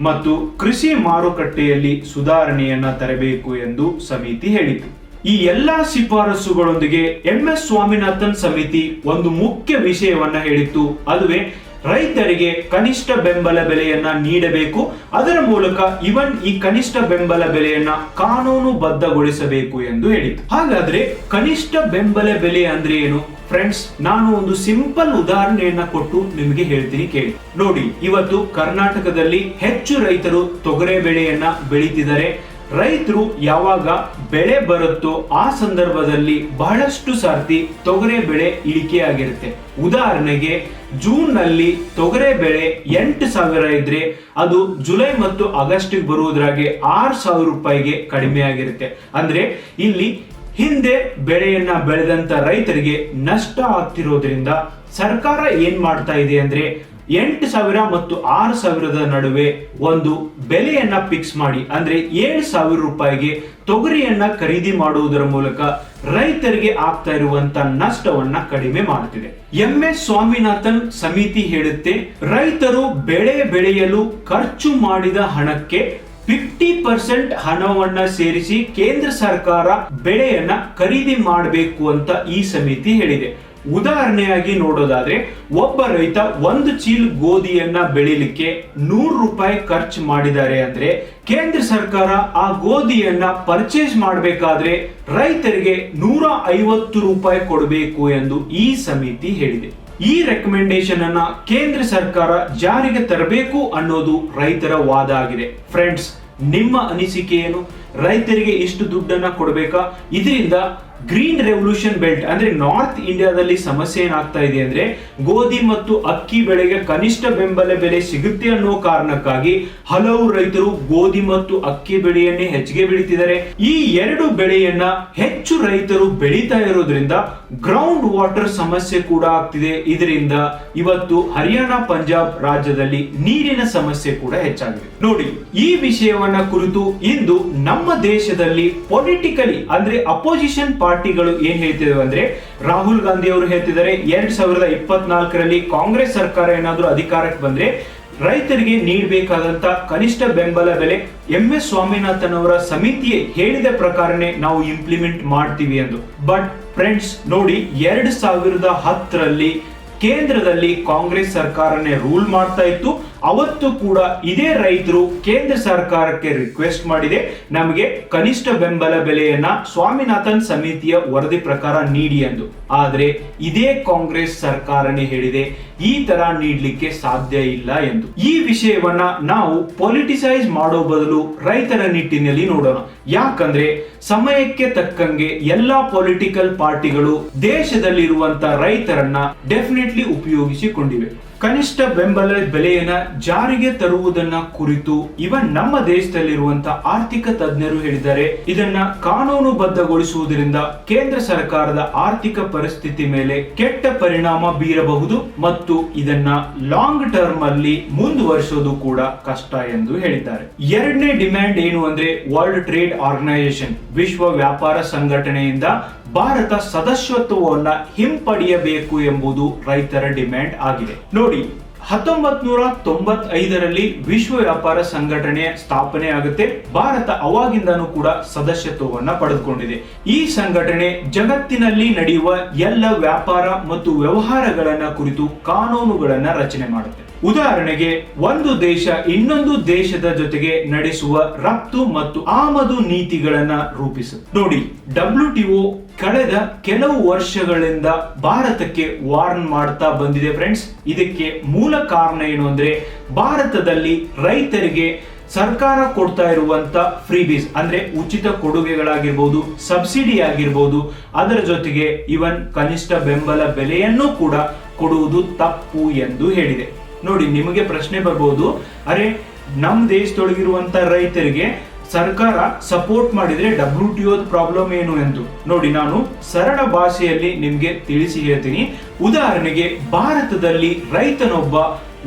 ಮತ್ತು ಕೃಷಿ ಮಾರುಕಟ್ಟೆಯಲ್ಲಿ ಸುಧಾರಣೆಯನ್ನ ತರಬೇಕು ಎಂದು ಸಮಿತಿ ಹೇಳಿತು. ಈ ಎಲ್ಲ ಶಿಫಾರಸುಗಳೊಂದಿಗೆ ಎಂ ಎಸ್ ಸ್ವಾಮಿನಾಥನ್ ಸಮಿತಿ ಒಂದು ಮುಖ್ಯ ವಿಷಯವನ್ನ ಹೇಳಿತ್ತು. ಅದುವೇ ರೈತರಿಗೆ ಕನಿಷ್ಠ ಬೆಂಬಲ ಬೆಲೆಯನ್ನ ನೀಡಬೇಕು. ಅದರ ಮೂಲಕ ಇವನ್ ಈ ಕನಿಷ್ಠ ಬೆಂಬಲ ಬೆಲೆಯನ್ನ ಕಾನೂನುಬದ್ಧಗೊಳಿಸಬೇಕು ಎಂದು ಹೇಳಿತು ಹಾಗಾದ್ರೆ ಕನಿಷ್ಠ ಬೆಂಬಲ ಬೆಲೆ ಅಂದ್ರೆ ಏನು? ಫ್ರೆಂಡ್ಸ್, ನಾನು ಒಂದು ಸಿಂಪಲ್ ಉದಾಹರಣೆಯನ್ನ ಕೊಟ್ಟು ನಿಮಗೆ ಹೇಳ್ತೀನಿ ಕೇಳಿ. ನೋಡಿ, ಇವತ್ತು ಕರ್ನಾಟಕದಲ್ಲಿ ಹೆಚ್ಚು ರೈತರು ತೊಗರೆ ಬೆಳೆಯನ್ನ ಬೆಳೀತಿದ್ದಾರೆ. ರೈತರು ಯಾವಾಗ ಬೆಳೆ ಬರುತ್ತೋ ಆ ಸಂದರ್ಭದಲ್ಲಿ ಬಹಳಷ್ಟು ಸರ್ತಿ ತೊಗರೆ ಬೆಳೆ ಇಳಿಕೆ ಆಗಿರುತ್ತೆ ಉದಾಹರಣೆಗೆ ಜೂನ್ನಲ್ಲಿ ತೊಗರೆ ಬೆಳೆ ಎಂಟು ಸಾವಿರ ಇದ್ರೆ ಅದು ಜುಲೈ ಮತ್ತು ಆಗಸ್ಟ್ ಬರುವುದ್ರಾಗೆ ಆರು ಸಾವಿರ ರೂಪಾಯಿಗೆ ಕಡಿಮೆ ಆಗಿರುತ್ತೆ. ಅಂದ್ರೆ ಇಲ್ಲಿ ಹಿಂದೆ ಬೆಳೆಯನ್ನ ಬೆಳೆದಂತ ರೈತರಿಗೆ ನಷ್ಟ ಆಗ್ತಿರೋದ್ರಿಂದ ಸರ್ಕಾರ ಏನ್ ಮಾಡ್ತಾ ಇದೆ ಅಂದ್ರೆ ಎಂಟು ಸಾವಿರ ಮತ್ತು ಆರು ಸಾವಿರದ ನಡುವೆ ಒಂದು ಬೆಲೆಯನ್ನ ಫಿಕ್ಸ್ ಮಾಡಿ. ಅಂದ್ರೆ ಏಳು ಸಾವಿರ ರೂಪಾಯಿಗೆ ತೊಗರಿಯನ್ನ ಖರೀದಿ ಮಾಡುವುದರ ಮೂಲಕ ರೈತರಿಗೆ ಆಗ್ತಾ ಇರುವಂತ ನಷ್ಟವನ್ನ ಕಡಿಮೆ ಮಾಡುತ್ತಿದೆ. ಎಂ ಎಸ್ ಸ್ವಾಮಿನಾಥನ್ ಸಮಿತಿ ಹೇಳುತ್ತೆ, ರೈತರು ಬೆಳೆ ಬೆಳೆಯಲು ಖರ್ಚು ಮಾಡಿದ ಹಣಕ್ಕೆ ಫಿಫ್ಟಿ ಪರ್ಸೆಂಟ್ ಹಣವನ್ನ ಸೇರಿಸಿ ಕೇಂದ್ರ ಸರ್ಕಾರ ಬೆಳೆಯನ್ನ ಖರೀದಿ ಮಾಡಬೇಕು ಅಂತ ಈ ಸಮಿತಿ ಹೇಳಿದೆ. ಉದಾಹರಣೆಯಾಗಿ ನೋಡೋದಾದ್ರೆ, ಒಬ್ಬ ರೈತ ಒಂದು ಚೀಲ ಗೋಧಿಯನ್ನ ಬೆಳಿಲಿಕ್ಕೆ ನೂರು ರೂಪಾಯಿ ಖರ್ಚು ಮಾಡಿದ್ದಾರೆ ಅಂದ್ರೆ, ಕೇಂದ್ರ ಸರ್ಕಾರ ಆ ಗೋಧಿಯನ್ನ ಪರ್ಚೇಸ್ ಮಾಡಬೇಕಾದ್ರೆ ರೈತರಿಗೆ ನೂರ ಐವತ್ತು ರೂಪಾಯಿ ಕೊಡಬೇಕು ಎಂದು ಈ ಸಮಿತಿ ಹೇಳಿದೆ. ಈ ರೆಕಮೆಂಡೇಶನ್ ಅನ್ನ ಕೇಂದ್ರ ಸರ್ಕಾರ ಜಾರಿಗೆ ತರಬೇಕು ಅನ್ನೋದು ರೈತರ ವಾದ ಆಗಿದೆ. ಫ್ರೆಂಡ್ಸ್ ನಿಮ್ಮ ಅನಿಸಿಕೆ ಏನು? ರೈತರಿಗೆ ಇಷ್ಟು ದುಡ್ಡನ್ನ ಕೊಡಬೇಕಾ? ಇದರಿಂದ ಗ್ರೀನ್ ರೆವಲ್ಯೂಷನ್ ಬೆಲ್ಟ್ ಅಂದ್ರೆ ನಾರ್ತ್ ಇಂಡಿಯಾದಲ್ಲಿ ಸಮಸ್ಯೆ ಏನಾಗ್ತಾ ಇದೆ ಅಂದ್ರೆ ಗೋಧಿ ಮತ್ತು ಅಕ್ಕಿ ಬೆಳೆಗೆ ಕನಿಷ್ಠ ಬೆಂಬಲ ಬೆಲೆ ಸಿಗುತ್ತೆ ಅನ್ನೋ ಕಾರಣಕ್ಕಾಗಿ ಹಲವು ರೈತರು ಗೋಧಿ ಮತ್ತು ಅಕ್ಕಿ ಬೆಳೆಯನ್ನೇ ಹೆಚ್ಚಿಗೆ ಬೆಳೀತಿದ್ದಾರೆ. ಈ ಎರಡು ಬೆಳೆಯನ್ನ ಹೆಚ್ಚು ರೈತರು ಬೆಳೀತಾ ಇರೋದ್ರಿಂದ ಗ್ರೌಂಡ್ ವಾಟರ್ ಸಮಸ್ಯೆ ಕೂಡ ಆಗ್ತಿದೆ. ಇದರಿಂದ ಇವತ್ತು ಹರಿಯಾಣ, ಪಂಜಾಬ್ ರಾಜ್ಯದಲ್ಲಿ ನೀರಿನ ಸಮಸ್ಯೆ ಕೂಡ ಹೆಚ್ಚಾಗಿದೆ. ನೋಡಿ, ಈ ವಿಷಯವನ್ನ ಕುರಿತು ಇಂದು ನಮ್ಮ ದೇಶದಲ್ಲಿ ಪೊಲಿಟಿಕಲಿ ಅಂದ್ರೆ ಅಪೋಸಿಷನ್ ಪಾರ್ಟಿಗಳು ಏನ್ ಹೇಳ್ತಿದಾವೆ ಅಂದ್ರೆ ರಾಹುಲ್ ಗಾಂಧಿ ಅವರು ಹೇಳ್ತಿದ್ದಾರೆ ಎರಡ್ ಸಾವಿರದ ಇಪ್ಪತ್ನಾಲ್ಕರಲ್ಲಿ ಕಾಂಗ್ರೆಸ್ ಸರ್ಕಾರ ಏನಾದರೂ ಅಧಿಕಾರಕ್ಕೆ ಬಂದ್ರೆ ರೈತರಿಗೆ ನೀಡಬೇಕಾದಂತ ಕನಿಷ್ಠ ಬೆಂಬಲ ಬೆಲೆ ಎಂ ಎಸ್ ಸ್ವಾಮಿನಾಥನ್ ಅವರ ಸಮಿತಿಯೇ ಹೇಳಿದ ಪ್ರಕಾರನೇ ನಾವು ಇಂಪ್ಲಿಮೆಂಟ್ ಮಾಡ್ತೀವಿ ಎಂದು. ಬಟ್ ಫ್ರೆಂಡ್ಸ್ ನೋಡಿ, ಎರಡ್ ಸಾವಿರದ ಹತ್ತರಲ್ಲಿ ಕೇಂದ್ರದಲ್ಲಿ ಕಾಂಗ್ರೆಸ್ ಸರ್ಕಾರನೇ ರೂಲ್ ಮಾಡ್ತಾ ಇತ್ತು ಅವತ್ತು ಕೂಡ ಇದೇ ರೈತರು ಕೇಂದ್ರ ಸರ್ಕಾರಕ್ಕೆ ರಿಕ್ವೆಸ್ಟ್ ಮಾಡಿದೆ, ನಮಗೆ ಕನಿಷ್ಠ ಬೆಂಬಲ ಬೆಲೆಯನ್ನ ಸ್ವಾಮಿನಾಥನ್ ಸಮಿತಿಯ ವರದಿ ಪ್ರಕಾರ ನೀಡಿ ಎಂದು. ಆದರೆ ಇದೇ ಕಾಂಗ್ರೆಸ್ ಸರ್ಕಾರನೇ ಹೇಳಿದೆ, ಈ ತರ ನೀಡಲಿಕ್ಕೆ ಸಾಧ್ಯ ಇಲ್ಲ ಎಂದು. ಈ ವಿಷಯವನ್ನ ನಾವು ಪೊಲಿಟಿಸೈಸ್ ಮಾಡೋ ಬದಲು ರೈತರ ನಿಟ್ಟಿನಲ್ಲಿ ನೋಡೋಣ. ಯಾಕಂದ್ರೆ ಸಮಯಕ್ಕೆ ತಕ್ಕಂಗೆ ಎಲ್ಲಾ ಪೊಲಿಟಿಕಲ್ ಪಾರ್ಟಿಗಳು ದೇಶದಲ್ಲಿರುವಂತ ರೈತರನ್ನ ಡೆಫಿನೆಟ್ಲಿ ಉಪಯೋಗಿಸಿಕೊಂಡಿವೆ. ಕನಿಷ್ಠ ಬೆಂಬಲ ಬೆಲೆಯನ್ನ ಜಾರಿಗೆ ತರುವುದನ್ನ ಕುರಿತು ಇವನ್ ನಮ್ಮ ದೇಶದಲ್ಲಿರುವಂತ ಆರ್ಥಿಕ ತಜ್ಞರು ಹೇಳಿದ್ದಾರೆ. ಇದನ್ನ ಕಾನೂನುಬದ್ಧಗೊಳಿಸುವುದರಿಂದ ಕೇಂದ್ರ ಸರ್ಕಾರದ ಆರ್ಥಿಕ ಪರಿಸ್ಥಿತಿ ಮೇಲೆ ಕೆಟ್ಟ ಪರಿಣಾಮ ಬೀರಬಹುದು ಮತ್ತು ಇದನ್ನ ಲಾಂಗ್ ಟರ್ಮ್ ಅಲ್ಲಿ ಮುಂದುವರಿಸೋದು ಕೂಡ ಕಷ್ಟ ಎಂದು ಹೇಳಿದ್ದಾರೆ. ಎರಡನೇ ಡಿಮ್ಯಾಂಡ್ ಏನು ಅಂದ್ರೆ ವರ್ಲ್ಡ್ ಟ್ರೇಡ್ ಆರ್ಗನೈಸೇಷನ್, ವಿಶ್ವ ವ್ಯಾಪಾರ ಸಂಘಟನೆಯಿಂದ ಭಾರತ ಸದಸ್ಯತ್ವವನ್ನ ಹಿಂಪಡೆಯಬೇಕು ಎಂಬುದು ರೈತರ ಡಿಮ್ಯಾಂಡ್ ಆಗಿದೆ. ನೋಡಿ ಹತ್ತೊಂಬತ್ ನೂರ ತೊಂಬತ್ತೈದರಲ್ಲಿ ವಿಶ್ವ ವ್ಯಾಪಾರ ಸಂಘಟನೆ ಸ್ಥಾಪನೆ ಆಗುತ್ತೆ. ಭಾರತ ಅವಾಗಿಂದನೂ ಕೂಡ ಸದಸ್ಯತ್ವವನ್ನ ಪಡೆದುಕೊಂಡಿದೆ. ಈ ಸಂಘಟನೆ ಜಗತ್ತಿನಲ್ಲಿ ನಡೆಯುವ ಎಲ್ಲ ವ್ಯಾಪಾರ ಮತ್ತು ವ್ಯವಹಾರಗಳನ್ನ ಕುರಿತು ಕಾನೂನುಗಳನ್ನ ರಚನೆ ಮಾಡುತ್ತೆ. ಉದಾಹರಣೆಗೆ, ಒಂದು ದೇಶ ಇನ್ನೊಂದು ದೇಶದ ಜೊತೆಗೆ ನಡೆಸುವ ರಫ್ತು ಮತ್ತು ಆಮದು ನೀತಿಗಳನ್ನ ರೂಪಿಸುತ್ತೆ. ನೋಡಿ, ಡಬ್ಲ್ಯೂ ಕಳೆದ ಕೆಲವು ವರ್ಷಗಳಿಂದ ಭಾರತಕ್ಕೆ ವಾರ್ನ್ ಮಾಡ್ತಾ ಬಂದಿದೆ ಫ್ರೆಂಡ್ಸ್ ಇದಕ್ಕೆ ಮೂಲ ಕಾರಣ ಏನು ಅಂದ್ರೆ ಭಾರತದಲ್ಲಿ ರೈತರಿಗೆ ಸರ್ಕಾರ ಕೊಡ್ತಾ ಇರುವಂತ ಫ್ರೀಬೀಸ್ ಅಂದ್ರೆ ಉಚಿತ ಕೊಡುಗೆಗಳಾಗಿರ್ಬೋದು ಸಬ್ಸಿಡಿ ಆಗಿರ್ಬೋದು, ಅದರ ಜೊತೆಗೆ ಇವನ್ ಕನಿಷ್ಠ ಬೆಂಬಲ ಬೆಲೆಯನ್ನು ಕೂಡ ಕೊಡುವುದು ತಪ್ಪು ಎಂದು ಹೇಳಿದೆ. ನೋಡಿ, ನಿಮಗೆ ಪ್ರಶ್ನೆ ಬರ್ಬೋದು, ಅರೆ ನಮ್ಮ ದೇಶದೊಳಗಿರುವಂತ ರೈತರಿಗೆ ಸರ್ಕಾರ ಸಪೋರ್ಟ್ ಮಾಡಿದ್ರೆ ಡಬ್ಲ್ಯೂ ಟಿ ಪ್ರಾಬ್ಲಮ್ ಏನು ಎಂದು. ನೋಡಿ, ನಾನು ಸರಳ ಭಾಷೆಯಲ್ಲಿ ನಿಮ್ಗೆ ತಿಳಿಸಿ ಹೇಳ್ತೀನಿ. ಉದಾಹರಣೆಗೆ, ಭಾರತದಲ್ಲಿ ರೈತನೊಬ್ಬ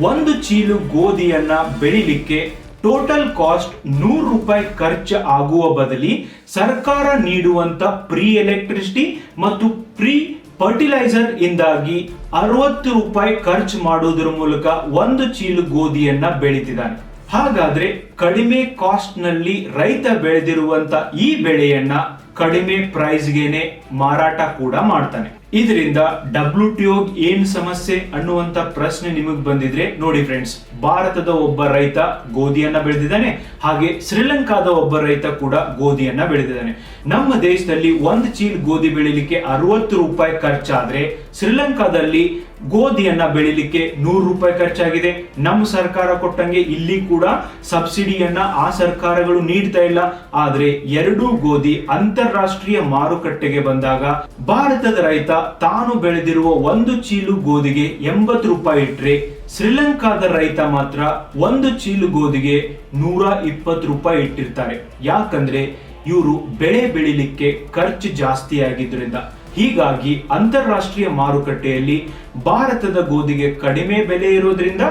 ಒಂದು ಚೀಲು ಗೋಧಿಯನ್ನ ಬೆಳಿಲಿಕ್ಕೆ ಟೋಟಲ್ ಕಾಸ್ಟ್ ನೂರು ರೂಪಾಯಿ ಖರ್ಚು ಆಗುವ ಬದಲಿ ಸರ್ಕಾರ ನೀಡುವಂತ ಪ್ರೀ ಎಲೆಕ್ಟ್ರಿಸಿಟಿ ಮತ್ತು ಪ್ರೀ ಫರ್ಟಿಲೈಸರ್ ಇಂದಾಗಿ ಅರವತ್ತು ರೂಪಾಯಿ ಖರ್ಚು ಮಾಡುವುದರ ಮೂಲಕ ಒಂದು ಚೀಲು ಗೋಧಿಯನ್ನ ಬೆಳೀತಿದ್ದಾನೆ. ಹಾಗಾದ್ರೆ ಕಡಿಮೆ ಕಾಸ್ಟ್ನಲ್ಲಿ ರೈತ ಬೆಳೆದಿರುವಂತ ಈ ಬೆಳೆಯನ್ನ ಕಡಿಮೆ ಪ್ರೈಸ್ಗೆನೆ ಮಾರಾಟ ಕೂಡ ಮಾಡ್ತಾನೆ. ಇದರಿಂದ ಡಬ್ಲ್ಯೂ ಟಿ ಏನ್ ಸಮಸ್ಯೆ ಅನ್ನುವಂತ ಪ್ರಶ್ನೆ ನಿಮಗ್ ಬಂದಿದ್ರೆ ನೋಡಿ ಫ್ರೆಂಡ್ಸ್ ಭಾರತದ ಒಬ್ಬ ರೈತ ಗೋಧಿಯನ್ನ ಬೆಳೆದಿದ್ದಾನೆ, ಹಾಗೆ ಶ್ರೀಲಂಕಾದ ಒಬ್ಬ ರೈತ ಕೂಡ ಗೋಧಿಯನ್ನ ಬೆಳೆದಿದ್ದಾನೆ. ನಮ್ಮ ದೇಶದಲ್ಲಿ ಒಂದು ಚೀಲ್ ಗೋಧಿ ಬೆಳಿಲಿಕ್ಕೆ ಅರವತ್ತು ರೂಪಾಯಿ ಖರ್ಚಾದ್ರೆ ಶ್ರೀಲಂಕಾದಲ್ಲಿ ಗೋಧಿಯನ್ನ ಬೆಳಿಲಿಕ್ಕೆ ನೂರು ರೂಪಾಯಿ ಖರ್ಚಾಗಿದೆ. ನಮ್ಮ ಸರ್ಕಾರ ಕೊಟ್ಟಂಗೆ ಇಲ್ಲಿ ಕೂಡ ಸಬ್ಸಿಡಿಯನ್ನ ಆ ಸರ್ಕಾರಗಳು ನೀಡ್ತಾ ಇಲ್ಲ. ಆದ್ರೆ ಎರಡೂ ಗೋಧಿ ಅಂತಾರಾಷ್ಟ್ರೀಯ ಮಾರುಕಟ್ಟೆಗೆ ಬಂದಾಗ ಭಾರತದ ರೈತ ತಾನು ಬೆಳೆದಿರುವ ಒಂದು ಚೀಲು ಗೋಧಿಗೆ ಎಂಬತ್ತು ರೂಪಾಯಿ ಇಟ್ರೆ ಶ್ರೀಲಂಕಾದ ರೈತ ಮಾತ್ರ ಒಂದು ಚೀಲು ಗೋಧಿಗೆ ನೂರ ಇಪ್ಪತ್ತು ರೂಪಾಯಿ ಇಟ್ಟಿರ್ತಾರೆ. ಯಾಕಂದ್ರೆ ಇವರು ಬೆಳೆ ಬೆಳಿಲಿಕ್ಕೆ ಖರ್ಚು ಜಾಸ್ತಿ ಆಗಿದ್ದರಿಂದ ಹೀಗಾಗಿ ಅಂತಾರಾಷ್ಟ್ರೀಯ ಮಾರುಕಟ್ಟೆಯಲ್ಲಿ ಭಾರತದ ಗೋಧಿಗೆ ಕಡಿಮೆ ಬೆಲೆ ಇರೋದ್ರಿಂದ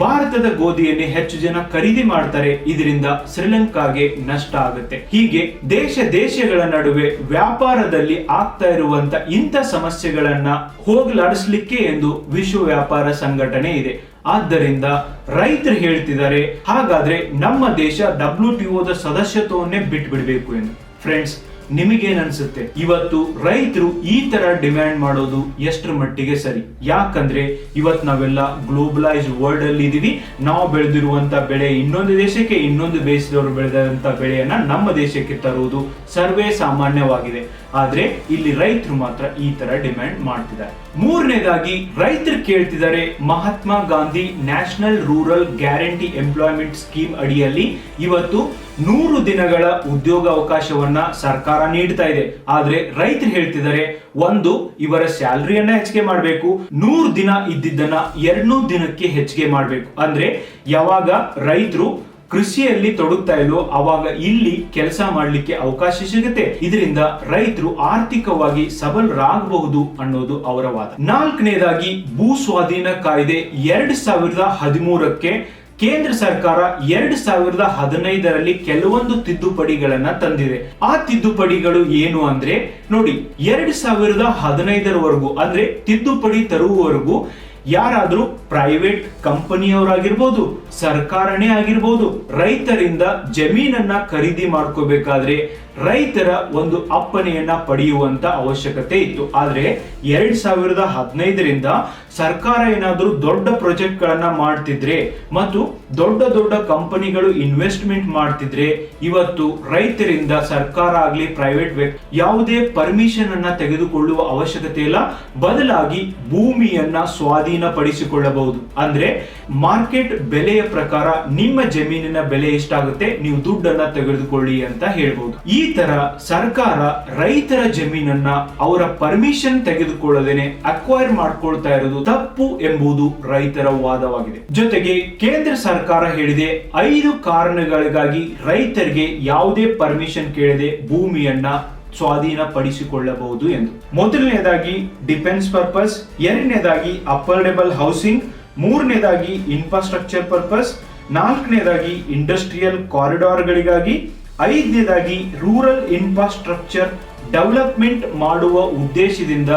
ಭಾರತದ ಗೋಧಿಯನ್ನೇ ಹೆಚ್ಚು ಜನ ಖರೀದಿ ಮಾಡ್ತಾರೆ. ಇದರಿಂದ ಶ್ರೀಲಂಕಾಗೆ ನಷ್ಟ ಆಗುತ್ತೆ. ಹೀಗೆ ದೇಶ ದೇಶಗಳ ನಡುವೆ ವ್ಯಾಪಾರದಲ್ಲಿ ಆಗ್ತಾ ಇರುವಂತ ಇಂಥ ಸಮಸ್ಯೆಗಳನ್ನ ಹೋಗ್ಲಾಡಿಸ್ಲಿಕ್ಕೆ ಎಂದು ವಿಶ್ವ ವ್ಯಾಪಾರ ಸಂಘಟನೆ ಇದೆ. ಆದ್ದರಿಂದ ರೈತರು ಹೇಳ್ತಿದ್ದಾರೆ ಹಾಗಾದ್ರೆ ನಮ್ಮ ದೇಶ ಡಬ್ಲ್ಯೂ ಟಿ ದ ಸದಸ್ಯತ್ವವನ್ನೇ ಬಿಟ್ಬಿಡ್ಬೇಕು ಎಂದು. ಫ್ರೆಂಡ್ಸ್ ನಿಮಗೇನ್ ಅನ್ಸುತ್ತೆ? ಇವತ್ತು ರೈತರು ಈ ತರ ಡಿಮ್ಯಾಂಡ್ ಮಾಡೋದು ಎಷ್ಟರ ಮಟ್ಟಿಗೆ ಸರಿ? ಯಾಕಂದ್ರೆ ಇವತ್ ನಾವೆಲ್ಲ ಗ್ಲೋಬಲೈಸ್ ವರ್ಲ್ಡ್ ಅಲ್ಲಿ ಇದೀವಿ. ನಾವು ಬೆಳೆದಿರುವಂತ ಬೆಳೆ ಇನ್ನೊಂದು ದೇಶಕ್ಕೆ, ಇನ್ನೊಂದು ದೇಶದವರು ಬೆಳೆದಂತ ಬೆಳೆಯನ್ನ ನಮ್ಮ ದೇಶಕ್ಕೆ ತರುವುದು ಸರ್ವೇ ಸಾಮಾನ್ಯವಾಗಿದೆ. ಆದ್ರೆ ಇಲ್ಲಿ ರೈತರು ಮಾತ್ರ ಈ ತರ ಡಿಮ್ಯಾಂಡ್ ಮಾಡ್ತಿದ್ದಾರೆ. ಮೂರನೇದಾಗಿ ರೈತರು ಕೇಳ್ತಿದ್ದಾರೆ Mahatma Gandhi national rural guarantee employment scheme ಅಡಿಯಲ್ಲಿ ಇವತ್ತು ನೂರು ದಿನಗಳ ಉದ್ಯೋಗ ಅವಕಾಶವನ್ನ ಸರ್ಕಾರ ನೀಡ್ತಾ ಇದೆ. ಆದ್ರೆ ರೈತರು ಹೇಳ್ತಿದ್ದಾರೆ, ಒಂದು, ಇವರ ಸ್ಯಾಲರಿಯನ್ನ ಹೆಚ್ಚಿಗೆ ಮಾಡಬೇಕು, ನೂರು ದಿನ ಇದ್ದಿದ್ದನ್ನ ಎರಡ್ನೂರು ದಿನಕ್ಕೆ ಹೆಚ್ಚಿಗೆ ಮಾಡಬೇಕು. ಅಂದ್ರೆ ಯಾವಾಗ ರೈತರು ಕೃಷಿಯಲ್ಲಿ ತೊಡಗ್ತಾ ಇಲ್ವೋ ಅವಾಗ ಇಲ್ಲಿ ಕೆಲಸ ಮಾಡಲಿಕ್ಕೆ ಅವಕಾಶ ಸಿಗುತ್ತೆ. ಇದರಿಂದ ರೈತರು ಆರ್ಥಿಕವಾಗಿ ಸಬಲರಾಗಬಹುದು ಅನ್ನೋದು ಅವರ ವಾದ. ನಾಲ್ಕನೇದಾಗಿ ಭೂ ಸ್ವಾಧೀನ ಕಾಯ್ದೆ ಎರಡ್ ಸಾವಿರದ ಹದಿಮೂರಕ್ಕೆ ಕೇಂದ್ರ ಸರ್ಕಾರ ಎರಡ್ ಸಾವಿರದ ಹದಿನೈದರಲ್ಲಿ ಕೆಲವೊಂದು ತಿದ್ದುಪಡಿಗಳನ್ನ ತಂದಿದೆ. ಆ ತಿದ್ದುಪಡಿಗಳು ಏನು ಅಂದ್ರೆ, ನೋಡಿ, ಎರಡ್ ಸಾವಿರದ ಹದಿನೈದರವರೆಗೂ, ಅಂದ್ರೆ ತಿದ್ದುಪಡಿ ತರುವವರೆಗೂ ಯಾರಾದ್ರೂ ಪ್ರೈವೇಟ್ ಕಂಪನಿಯವರಾಗಿರ್ಬೋದು, ಸರ್ಕಾರನೇ ಆಗಿರ್ಬೋದು, ರೈತರಿಂದ ಜಮೀನನ್ನ ಖರೀದಿ ಮಾಡ್ಕೋಬೇಕಾದ್ರೆ ರೈತರ ಒಂದು ಅಪ್ಪಣೆಯನ್ನ ಪಡೆಯುವಂತ ಅವಶ್ಯಕತೆ ಇತ್ತು. ಆದ್ರೆ ಎರಡ್ ಸಾವಿರದ ಹದಿನೈದರಿಂದ ಸರ್ಕಾರ ಏನಾದ್ರೂ ದೊಡ್ಡ ಪ್ರಾಜೆಕ್ಟ್ ಗಳನ್ನ ಮಾಡ್ತಿದ್ರೆ ಮತ್ತು ದೊಡ್ಡ ದೊಡ್ಡ ಕಂಪನಿಗಳು ಇನ್ವೆಸ್ಟ್ಮೆಂಟ್ ಮಾಡ್ತಿದ್ರೆ ಇವತ್ತು ರೈತರಿಂದ ಸರ್ಕಾರ ಆಗ್ಲಿ, ಪ್ರೈವೇಟ್ ವ್ಯಕ್ತಿ ಯಾವುದೇ ಪರ್ಮಿಷನ್ ಅನ್ನ ತೆಗೆದುಕೊಳ್ಳುವ ಅವಶ್ಯಕತೆ ಇಲ್ಲ. ಬದಲಾಗಿ ಭೂಮಿಯನ್ನ ಸ್ವಾಧೀನಪಡಿಸಿಕೊಳ್ಳಬಹುದು. ಅಂದ್ರೆ ಮಾರ್ಕೆಟ್ ಬೆಲೆಯ ಪ್ರಕಾರ ನಿಮ್ಮ ಜಮೀನಿನ ಬೆಲೆ ಎಷ್ಟಾಗುತ್ತೆ, ನೀವು ದುಡ್ಡನ್ನ ತೆಗೆದುಕೊಳ್ಳಿ ಅಂತ ಹೇಳ್ಬಹುದು ತರ ಸರ್ಕಾರ ರೈತರ ಜಮೀನನ್ನ ಅವರ ಪರ್ಮಿಷನ್ ತೆಗೆದುಕೊಳ್ಳದೇನೆ ಅಕ್ವೈರ್ ಮಾಡ್ಕೊಳ್ತಾ ಇರೋದು ತಪ್ಪು ಎಂಬುದು ರೈತರ ವಾದವಾಗಿದೆ. ಜೊತೆಗೆ ಕೇಂದ್ರ ಸರ್ಕಾರ ಹೇಳಿದೆ ಐದು ಕಾರಣಗಳಿಗಾಗಿ ರೈತರಿಗೆ ಯಾವುದೇ ಪರ್ಮಿಷನ್ ಕೇಳದೆ ಭೂಮಿಯನ್ನ ಸ್ವಾಧೀನಪಡಿಸಿಕೊಳ್ಳಬಹುದು ಎಂದು. ಮೊದಲನೇದಾಗಿ ಡಿಫೆನ್ಸ್ ಪರ್ಪಸ್ ಎರಡನೇದಾಗಿ ಅಫೋರ್ಡೆಬಲ್ ಹೌಸಿಂಗ್ ಮೂರನೇದಾಗಿ ಇನ್ಫ್ರಾಸ್ಟ್ರಕ್ಚರ್ ಪರ್ಪಸ್ ನಾಲ್ಕನೇದಾಗಿ ಇಂಡಸ್ಟ್ರಿಯಲ್ ಕಾರಿಡಾರ್ಗಳಿಗಾಗಿ ಐದನೇದಾಗಿ ರೂರಲ್ ಇನ್ಫ್ರಾಸ್ಟ್ರಕ್ಚರ್ ಡೆವಲಪ್ಮೆಂಟ್ ಮಾಡುವ ಉದ್ದೇಶದಿಂದ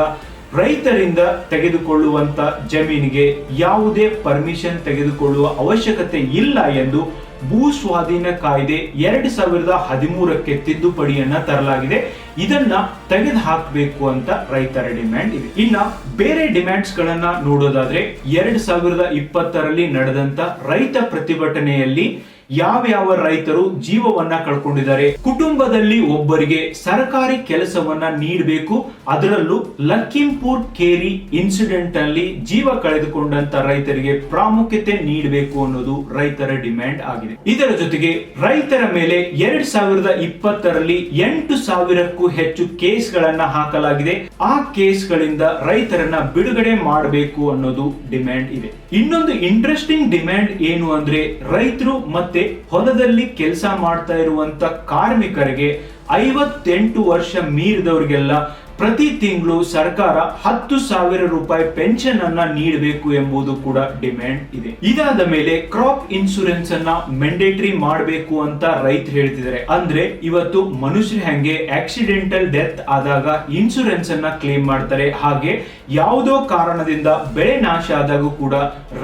ರೈತರಿಂದ ತೆಗೆದುಕೊಳ್ಳುವಂತ ಜಮೀನಿಗೆ ಯಾವುದೇ ಪರ್ಮಿಷನ್ ತೆಗೆದುಕೊಳ್ಳುವ ಅವಶ್ಯಕತೆ ಇಲ್ಲ ಎಂದು ಭೂ ಸ್ವಾಧೀನ ಕಾಯ್ದೆ ಎರಡು ಸಾವಿರದ ಹದಿಮೂರಕ್ಕೆ ತಿದ್ದುಪಡಿಯನ್ನ ತರಲಾಗಿದೆ. ಇದನ್ನ ತೆಗೆದು ಹಾಕಬೇಕು ಅಂತ ರೈತರ ಡಿಮ್ಯಾಂಡ್ ಇದೆ. ಇನ್ನ ಬೇರೆ ಡಿಮ್ಯಾಂಡ್ಸ್ ಗಳನ್ನ ನೋಡೋದಾದ್ರೆ ಎರಡ್ ಸಾವಿರದ ಇಪ್ಪತ್ತರಲ್ಲಿ ನಡೆದಂತ ರೈತ ಪ್ರತಿಭಟನೆಯಲ್ಲಿ ಯಾವ ಯಾವ ರೈತರು ಜೀವವನ್ನ ಕಳ್ಕೊಂಡಿದ್ದಾರೆ, ಕುಟುಂಬದಲ್ಲಿ ಒಬ್ಬರಿಗೆ ಸರ್ಕಾರಿ ಕೆಲಸವನ್ನ ನೀಡಬೇಕು, ಅದರಲ್ಲೂ ಲಖೀಂಪುರ್ ಕೇರಿ ಇನ್ಸಿಡೆಂಟ್ ಅಲ್ಲಿ ಜೀವ ಕಳೆದುಕೊಂಡಂತ ರೈತರಿಗೆ ಪ್ರಾಮುಖ್ಯತೆ ನೀಡಬೇಕು ಅನ್ನೋದು ರೈತರ ಡಿಮ್ಯಾಂಡ್ ಆಗಿದೆ. ಇದರ ಜೊತೆಗೆ ರೈತರ ಮೇಲೆ ಎರಡ್ ಸಾವಿರದ ಇಪ್ಪತ್ತರಲ್ಲಿ ಎಂಟು ಸಾವಿರಕ್ಕೂ ಹೆಚ್ಚು ಕೇಸ್ಗಳನ್ನ ಹಾಕಲಾಗಿದೆ. ಆ ಕೇಸ್ಗಳಿಂದ ರೈತರನ್ನ ಬಿಡುಗಡೆ ಮಾಡಬೇಕು ಅನ್ನೋದು ಡಿಮ್ಯಾಂಡ್ ಇದೆ. ಇನ್ನೊಂದು ಇಂಟ್ರೆಸ್ಟಿಂಗ್ ಡಿಮ್ಯಾಂಡ್ ಏನು ಅಂದ್ರೆ ರೈತರು ಮತ್ತೆ ಹೊಲದಲ್ಲಿ ಕೆಲಸ ಮಾಡ್ತಾ ಇರುವಂತ ಕಾರ್ಮಿಕರಿಗೆ ಐವತ್ತೆಂಟು ವರ್ಷ ಮೀರಿದವರಿಗೆಲ್ಲ ಪ್ರತಿ ತಿಂಗಳು ಸರ್ಕಾರ ಹತ್ತು ಸಾವಿರ ರೂಪಾಯಿ ಪೆನ್ಷನ್ ಅನ್ನ ನೀಡಬೇಕು ಎಂಬುದು ಕೂಡ ಡಿಮ್ಯಾಂಡ್ ಇದೆ. ಇದಾದ ಮೇಲೆ ಕ್ರಾಪ್ ಇನ್ಶೂರೆನ್ಸ್ ಅನ್ನ ಮೆಂಡೇಟರಿ ಮಾಡಬೇಕು ಅಂತ ರೈತರು ಹೇಳ್ತಿದ್ದಾರೆ. ಅಂದ್ರೆ ಇವತ್ತು ಮನುಷ್ಯ ಹೆಂಗೆ ಆಕ್ಸಿಡೆಂಟಲ್ ಡೆತ್ ಆದಾಗ ಇನ್ಶೂರೆನ್ಸ್ ಅನ್ನ ಕ್ಲೇಮ್ ಮಾಡ್ತಾರೆ. ಹಾಗೆ ಯಾವುದೋ ಕಾರಣದಿಂದ ಬೆಳೆ ನಾಶ ಆದಾಗೂ ಕೂಡ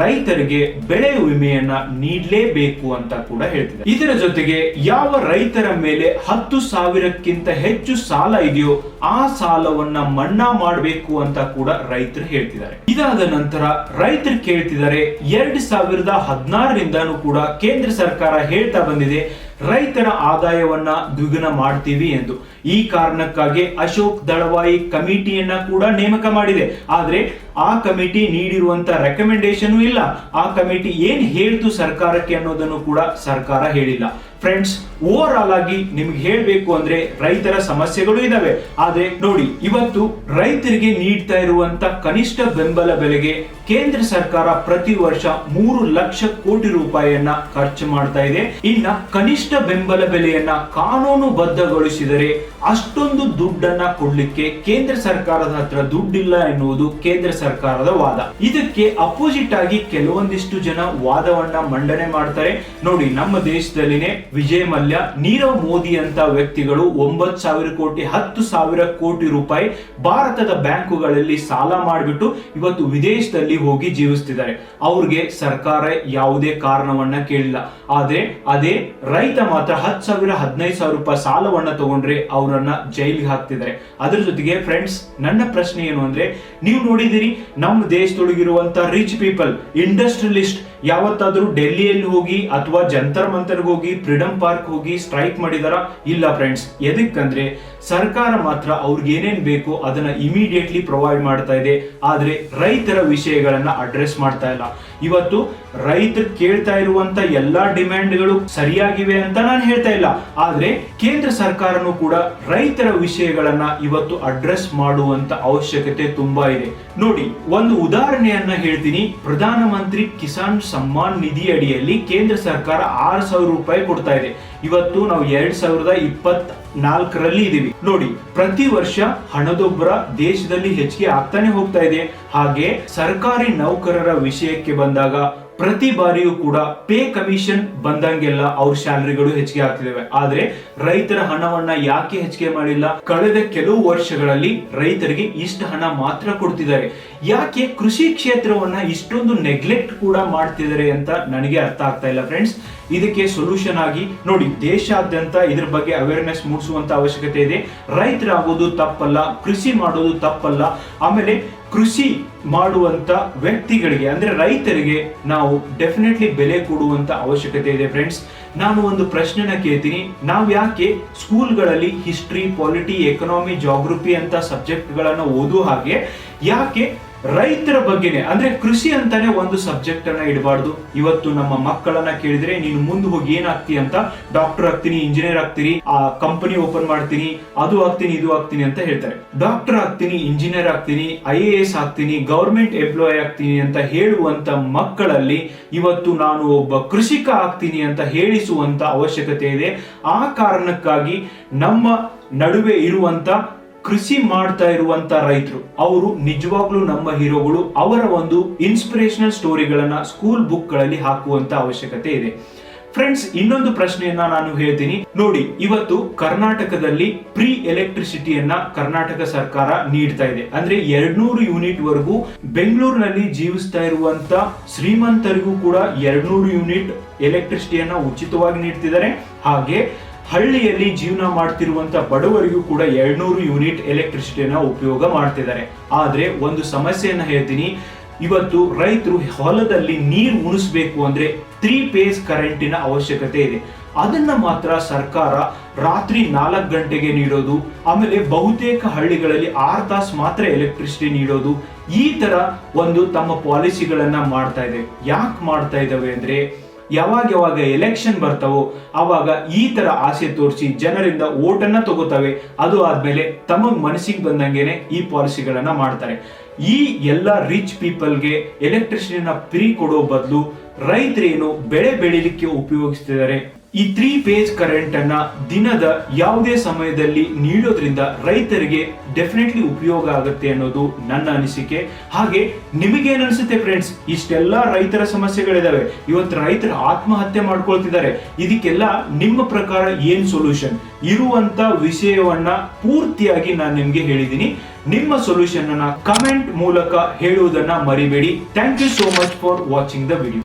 ರೈತರಿಗೆ ಬೆಳೆ ವಿಮೆಯನ್ನ ನೀಡಲೇಬೇಕು ಅಂತ ಕೂಡ ಹೇಳ್ತಿದ್ದಾರೆ. ಇದರ ಜೊತೆಗೆ ಯಾವ ರೈತರ ಮೇಲೆ ಹತ್ತು ಸಾವಿರಕ್ಕಿಂತ ಹೆಚ್ಚು ಸಾಲ ಇದೆಯೋ ಆ ಸಾಲವನ್ನ ಮನ್ನಾ ಮಾಡಬೇಕು ಅಂತ ಕೂಡ ರೈತರು ಹೇಳ್ತಿದ್ದಾರೆ. ಇದಾದ ನಂತರ ರೈತರು ಕೇಳ್ತಿದ್ದಾರೆ, ಎರಡ್ ಸಾವಿರದ ಹದಿನಾರರಿಂದನೂ ಕೂಡ ಕೇಂದ್ರ ಸರ್ಕಾರ ಹೇಳ್ತಾ ಬಂದಿದೆ, ರೈತರ ಆದಾಯವನ್ನ ದ್ವಿಗುಣ ಮಾಡ್ತೀವಿ ಎಂದು. ಈ ಕಾರಣಕ್ಕಾಗಿ ಅಶೋಕ್ ದಳವಾಯಿ ಕಮಿಟಿಯನ್ನ ಕೂಡ ನೇಮಕ ಮಾಡಿದೆ. ಆದ್ರೆ ಆ ಕಮಿಟಿ ನೀಡಿರುವಂತ ರೆಕಮೆಂಡೇಶನ್ ಇಲ್ಲ. ಆ ಕಮಿಟಿ ಏನ್ ಹೇಳ್ತು ಸರ್ಕಾರಕ್ಕೆ ಅನ್ನೋದನ್ನು ಕೂಡ ಸರ್ಕಾರ ಹೇಳಿಲ್ಲ. ಫ್ರೆಂಡ್ಸ್ ಓವರ್ ಆಲ್ ಆಗಿ ನಿಮ್ಗೆ ಹೇಳಬೇಕು ಅಂದ್ರೆ ರೈತರ ಸಮಸ್ಯೆಗಳು ಇದಾವೆ. ಆದ್ರೆ ನೋಡಿ, ಇವತ್ತು ರೈತರಿಗೆ ನೀಡ್ತಾ ಇರುವಂತ ಕನಿಷ್ಠ ಬೆಂಬಲ ಬೆಲೆಗೆ ಕೇಂದ್ರ ಸರ್ಕಾರ ಪ್ರತಿ ವರ್ಷ ಮೂರು ಲಕ್ಷ ಕೋಟಿ ರೂಪಾಯಿಯನ್ನ ಖರ್ಚು ಮಾಡ್ತಾ ಇದೆ. ಇನ್ನ ಕನಿಷ್ಠ ಬೆಂಬಲ ಬೆಲೆಯನ್ನ ಕಾನೂನುಬದ್ಧಗೊಳಿಸಿದರೆ ಅಷ್ಟೊಂದು ದುಡ್ಡನ್ನ ಕೊಡ್ಲಿಕ್ಕೆ ಕೇಂದ್ರ ಸರ್ಕಾರದ ಹತ್ರ ದುಡ್ಡಿಲ್ಲ ಎನ್ನುವುದು ಕೇಂದ್ರ ಸರ್ಕಾರದ ವಾದ. ಇದಕ್ಕೆ ಅಪೋಸಿಟ್ ಆಗಿ ಕೆಲವೊಂದಿಷ್ಟು ಜನ ವಾದವನ್ನ ಮಂಡನೆ ಮಾಡ್ತಾರೆ. ನೋಡಿ, ನಮ್ಮ ದೇಶದಲ್ಲಿನೇ ವಿಜಯ್ ಮಲ್ಯ, ನೀರವ್ ಮೋದಿ ಅಂತ ವ್ಯಕ್ತಿಗಳು ಒಂಬತ್ತು ಸಾವಿರ ಕೋಟಿ, ಹತ್ತು ಸಾವಿರ ಕೋಟಿ ರೂಪಾಯಿ ಭಾರತದ ಬ್ಯಾಂಕುಗಳಲ್ಲಿ ಸಾಲ ಮಾಡಿಬಿಟ್ಟು ಇವತ್ತು ವಿದೇಶದಲ್ಲಿ ಹೋಗಿ ಜೀವಿಸ್ತಿದ್ದಾರೆ. ಅವ್ರಿಗೆ ಸರ್ಕಾರ ಯಾವುದೇ ಕಾರಣವನ್ನ ಕೇಳಿಲ್ಲ. ಆದ್ರೆ ಅದೇ ರೈತ ಮಾತ್ರ ಹತ್ತು ಸಾವಿರ, ಹದಿನೈದು ಸಾವಿರ ರೂಪಾಯಿ ಸಾಲವನ್ನ ತಗೊಂಡ್ರೆ ಅವರನ್ನ ಜೈಲಿಗೆ ಹಾಕ್ತಿದ್ದಾರೆ. ಅದ್ರ ಜೊತೆಗೆ ಫ್ರೆಂಡ್ಸ್ ನನ್ನ ಪ್ರಶ್ನೆ ಏನು ಅಂದ್ರೆ ನೀವು ನೋಡಿದಿರಿ ನಮ್ಮ ದೇಶದೊಳಗಿರುವಂತ ರಿಚ್ ಪೀಪಲ್ ಇಂಡಸ್ಟ್ರಿಯಲಿಸ್ಟ್ ಯಾವತ್ತಾದ್ರೂ ಡೆಲ್ಲಿಯಲ್ಲಿ ಹೋಗಿ ಅಥವಾ ಜಂತರ್ ಮಂತರ್ಗೆ ಹೋಗಿ, ಫ್ರೀಡಂ ಪಾರ್ಕ್ ಹೋಗಿ ಸ್ಟ್ರೈಕ್ ಮಾಡಿದಾರ? ಇಲ್ಲ ಫ್ರೆಂಡ್ಸ್ ಎದಕ್ಕಂದ್ರೆ ಸರ್ಕಾರ ಮಾತ್ರ ಅವ್ರಿಗೆ ಏನೇನ್ ಬೇಕೋ ಅದನ್ನ ಇಮಿಡಿಯೇಟ್ಲಿ ಪ್ರೊವೈಡ್ ಮಾಡ್ತಾ ಇದೆ. ಆದ್ರೆ ರೈತರ ವಿಷಯಗಳನ್ನ ಅಡ್ರೆಸ್ ಮಾಡ್ತಾ ಇಲ್ಲ. ಇವತ್ತು ರೈತರು ಕೇಳ್ತಾ ಇರುವಂತ ಎಲ್ಲಾ ಡಿಮ್ಯಾಂಡ್ಗಳು ಸರಿಯಾಗಿವೆ ಅಂತ ನಾನು ಹೇಳ್ತಾ ಇಲ್ಲ. ಆದ್ರೆ ಕೇಂದ್ರ ಸರ್ಕಾರನು ಕೂಡ ರೈತರ ವಿಷಯಗಳನ್ನ ಇವತ್ತು ಅಡ್ರೆಸ್ ಮಾಡುವಂತ ಅವಶ್ಯಕತೆ ತುಂಬಾ ಇದೆ. ನೋಡಿ, ಒಂದು ಉದಾಹರಣೆಯನ್ನ ಹೇಳ್ತೀನಿ. ಪ್ರಧಾನ ಮಂತ್ರಿ ಕಿಸಾನ್ ಸಮ್ಮಾನ್ ನಿಧಿ ಅಡಿಯಲ್ಲಿ ಕೇಂದ್ರ ಸರ್ಕಾರ ಆರು ಸಾವಿರ ರೂಪಾಯಿ ಕೊಡ್ತಾ ಇದೆ. ಇವತ್ತು ನಾವು ಎರಡ್ ಸಾವಿರದ ಇಪ್ಪತ್ ನಾಲ್ಕರಲ್ಲಿ ಇದೀವಿ. ನೋಡಿ, ಪ್ರತಿ ವರ್ಷ ಹಣದೊಬ್ಬರ ದೇಶದಲ್ಲಿ ಹೆಚ್ಚಿಗೆ ಆಗ್ತಾನೆ ಹೋಗ್ತಾ ಇದೆ. ಹಾಗೆ ಸರ್ಕಾರಿ ನೌಕರರ ವಿಷಯಕ್ಕೆ ಬಂದಾಗ ಪ್ರತಿ ಬಾರಿಯೂ ಕೂಡ ಪೇ ಕಮಿಷನ್ ಬಂದಂಗೆಲ್ಲ ಅವ್ರ ಸ್ಯಾಲರಿಗಳು ಹೆಚ್ಚಿಗೆ ಆಗ್ತಿದ್ದಾವೆ ಆದ್ರೆ ರೈತರ ಹಣವನ್ನ ಯಾಕೆ ಹೆಚ್ಚಿಗೆ ಮಾಡಿಲ್ಲ? ಕಳೆದ ಕೆಲವು ವರ್ಷಗಳಲ್ಲಿ ರೈತರಿಗೆ ಇಷ್ಟು ಹಣ ಮಾತ್ರ ಕೊಡ್ತಿದ್ದಾರೆ. ಯಾಕೆ ಕೃಷಿ ಕ್ಷೇತ್ರವನ್ನ ಇಷ್ಟೊಂದು ನೆಗ್ಲೆಕ್ಟ್ ಕೂಡ ಮಾಡ್ತಿದ್ದಾರೆ ಅಂತ ನನಗೆ ಅರ್ಥ ಆಗ್ತಾ ಇಲ್ಲ ಫ್ರೆಂಡ್ಸ್ ಇದಕ್ಕೆ ಸೊಲ್ಯೂಷನ್ ಆಗಿ ನೋಡಿ, ದೇಶಾದ್ಯಂತ ಇದ್ರ ಬಗ್ಗೆ ಅವೇರ್ನೆಸ್ ಮೂಡಿಸುವಂತ ಅವಶ್ಯಕತೆ ಇದೆ. ರೈತರಾಗೋದು ತಪ್ಪಲ್ಲ, ಕೃಷಿ ಮಾಡೋದು ತಪ್ಪಲ್ಲ. ಆಮೇಲೆ ಕೃಷಿ ಮಾಡುವಂತ ವ್ಯಕ್ತಿಗಳಿಗೆ, ಅಂದ್ರೆ ರೈತರಿಗೆ ನಾವು ಡೆಫಿನೆಟ್ಲಿ ಬೆಲೆ ಕೊಡುವಂತ ಅವಶ್ಯಕತೆ ಇದೆ ಫ್ರೆಂಡ್ಸ್ ನಾನು ಒಂದು ಪ್ರಶ್ನೆನ ಕೇಳ್ತೀನಿ. ನಾವು ಯಾಕೆ ಸ್ಕೂಲ್ಗಳಲ್ಲಿ ಹಿಸ್ಟ್ರಿ ಪಾಲಿಟಿ ಎಕನಾಮಿ ಜಾಗ್ರಫಿ ಅಂತ ಸಬ್ಜೆಕ್ಟ್ಗಳನ್ನು ಓದುವ ಹಾಗೆ, ಯಾಕೆ ರೈತರ ಬಗ್ಗೆನೆ, ಅಂದ್ರೆ ಕೃಷಿ ಅಂತಾನೆ ಒಂದು ಸಬ್ಜೆಕ್ಟ್ ಅನ್ನ ಇಡಬಾರ್ದು. ಇವತ್ತು ನಮ್ಮ ಮಕ್ಕಳನ್ನ ಕೇಳಿದ್ರೆ, ನೀನು ಮುಂದೆ ಹೋಗಿ ಏನಾಗ್ತಿ ಅಂತ ಡಾಕ್ಟರ್ ಆಗ್ತೀನಿ ಇಂಜಿನಿಯರ್ ಆಗ್ತೀನಿ, ಆ ಕಂಪನಿ ಓಪನ್ ಮಾಡ್ತೀನಿ, ಅದು ಆಗ್ತೀನಿ, ಇದು ಆಗ್ತೀನಿ ಅಂತ ಹೇಳ್ತಾರೆ. ಡಾಕ್ಟರ್ ಆಗ್ತೀನಿ ಇಂಜಿನಿಯರ್ ಆಗ್ತೀನಿ ಐ ಎ ಎಸ್ ಆಗ್ತೀನಿ ಗೌರ್ಮೆಂಟ್ ಎಂಪ್ಲಾಯ್ ಆಗ್ತೀನಿ ಅಂತ ಹೇಳುವಂತ ಮಕ್ಕಳಲ್ಲಿ ಇವತ್ತು ನಾನು ಒಬ್ಬ ಕೃಷಿಕ ಆಗ್ತೀನಿ ಅಂತ ಹೇಳಿಸುವಂತ ಅವಶ್ಯಕತೆ ಇದೆ. ಆ ಕಾರಣಕ್ಕಾಗಿ ನಮ್ಮ ನಡುವೆ ಇರುವಂತ ಕೃಷಿ ಮಾಡ್ತಾ ಇರುವಂತ ರೈತರು, ಅವರು ನಿಜವಾಗ್ಲೂ ನಮ್ಮ ಹೀರೋಗಳು, ಅವರ ಒಂದು ಇನ್ಸ್ಪಿರೇಷನಲ್ ಸ್ಟೋರಿಗಳನ್ನ ಸ್ಕೂಲ್ ಬುಕ್ಗಳಲ್ಲಿ ಹಾಕುವಂತ ಅವಶ್ಯಕತೆ ಇದೆ. ಫ್ರೆಂಡ್ಸ್ ಇನ್ನೊಂದು ಪ್ರಶ್ನೆಯನ್ನ ನಾನು ಹೇಳ್ತೀನಿ. ನೋಡಿ, ಇವತ್ತು ಕರ್ನಾಟಕದಲ್ಲಿ ಪ್ರೀ ಎಲೆಕ್ಟ್ರಿಸಿಟಿಯನ್ನ ಕರ್ನಾಟಕ ಸರ್ಕಾರ ನೀಡ್ತಾ ಇದೆ. ಅಂದ್ರೆ ಎರಡ್ನೂರು ಯೂನಿಟ್ ವರೆಗೂ ಬೆಂಗಳೂರಿನಲ್ಲಿ ಜೀವಿಸ್ತಾ ಇರುವಂತ ಶ್ರೀಮಂತರಿಗೂ ಕೂಡ ಎರಡ್ನೂರು ಯೂನಿಟ್ ಎಲೆಕ್ಟ್ರಿಸಿಟಿಯನ್ನ ಉಚಿತವಾಗಿ ನೀಡ್ತಿದ್ದಾರೆ. ಹಾಗೆ ಹಳ್ಳಿಯಲ್ಲಿ ಜೀವನ ಮಾಡ್ತಿರುವಂತ ಬಡವರಿಗೂ ಕೂಡ ಎರಡ್ನೂರು ಯೂನಿಟ್ ಎಲೆಕ್ಟ್ರಿಸಿಟಿಯನ್ನ ಉಪಯೋಗ ಮಾಡ್ತಿದ್ದಾರೆ. ಆದ್ರೆ ಒಂದು ಸಮಸ್ಯೆಯನ್ನ ಹೇಳ್ತೀನಿ. ಇವತ್ತು ರೈತರು ಹೊಲದಲ್ಲಿ ನೀರು ಉಣಿಸ್ಬೇಕು ಅಂದ್ರೆ ತ್ರೀ ಫೇಸ್ ಕರೆಂಟಿನ ಅವಶ್ಯಕತೆ ಇದೆ. ಅದನ್ನ ಮಾತ್ರ ಸರ್ಕಾರ ರಾತ್ರಿ ನಾಲ್ಕು ಗಂಟೆಗೆ ನೀಡೋದು, ಆಮೇಲೆ ಬಹುತೇಕ ಹಳ್ಳಿಗಳಲ್ಲಿ ಆರು ತಾಸು ಮಾತ್ರ ಎಲೆಕ್ಟ್ರಿಸಿಟಿ ನೀಡೋದು, ಈ ತರ ಒಂದು ತಮ್ಮ ಪಾಲಿಸಿಗಳನ್ನ ಮಾಡ್ತಾ ಇದೆ. ಯಾಕೆ ಮಾಡ್ತಾ ಇದ್ದಾವೆ ಅಂದ್ರೆ ಯಾವಾಗ ಯಾವಾಗ ಎಲೆಕ್ಷನ್ ಬರ್ತಾವೋ ಆವಾಗ ಈ ತರ ಆಸೆ ತೋರಿಸಿ ಜನರಿಂದ ಓಟನ್ನ ತಗೋತವೆ. ಅದು ಆದ್ಮೇಲೆ ತಮ್ಮ ಮನಸ್ಸಿಗೆ ಬಂದಂಗೆನೆ ಈ ಪಾಲಿಸಿಗಳನ್ನ ಮಾಡ್ತಾರೆ. ಈ ಎಲ್ಲ ರಿಚ್ ಪೀಪಲ್ಗೆ ಎಲೆಕ್ಟ್ರಿಸಿಟಿನ ಫ್ರೀ ಕೊಡೋ ಬದಲು ರೈತರೇನು ಬೆಳೆ ಬೆಳಿಲಿಕ್ಕೆ ಉಪಯೋಗಿಸ್ತಿದ್ದಾರೆ? ಈ ತ್ರೀ ಪೇಜ್ ಕರೆಂಟ್ ಅನ್ನ ದಿನದ ಯಾವುದೇ ಸಮಯದಲ್ಲಿ ನೀಡೋದ್ರಿಂದ ರೈತರಿಗೆ ಡೆಫಿನೆಟ್ಲಿ ಉಪಯೋಗ ಆಗುತ್ತೆ ಅನ್ನೋದು ನನ್ನ ಅನಿಸಿಕೆ. ಹಾಗೆ ನಿಮಗೇನ್ ಅನಿಸುತ್ತೆ ಫ್ರೆಂಡ್ಸ್ ಇಷ್ಟೆಲ್ಲ ರೈತರ ಸಮಸ್ಯೆಗಳಿದಾವೆ. ಇವತ್ತು ರೈತರು ಆತ್ಮಹತ್ಯೆ ಮಾಡ್ಕೊಳ್ತಿದ್ದಾರೆ. ಇದಕ್ಕೆಲ್ಲ ನಿಮ್ಮ ಪ್ರಕಾರ ಏನ್ ಸೊಲ್ಯೂಷನ್ ಇರುವಂತ ವಿಷಯವನ್ನ ಪೂರ್ತಿಯಾಗಿ ನಾನು ನಿಮ್ಗೆ ಹೇಳಿದ್ದೀನಿ ನಿಮ್ಮ ಸೊಲ್ಯೂಷನ್ ಅನ್ನ ಕಮೆಂಟ್ ಮೂಲಕ ಹೇಳುವುದನ್ನ ಮರಿಬೇಡಿ. Thank you so much for watching the video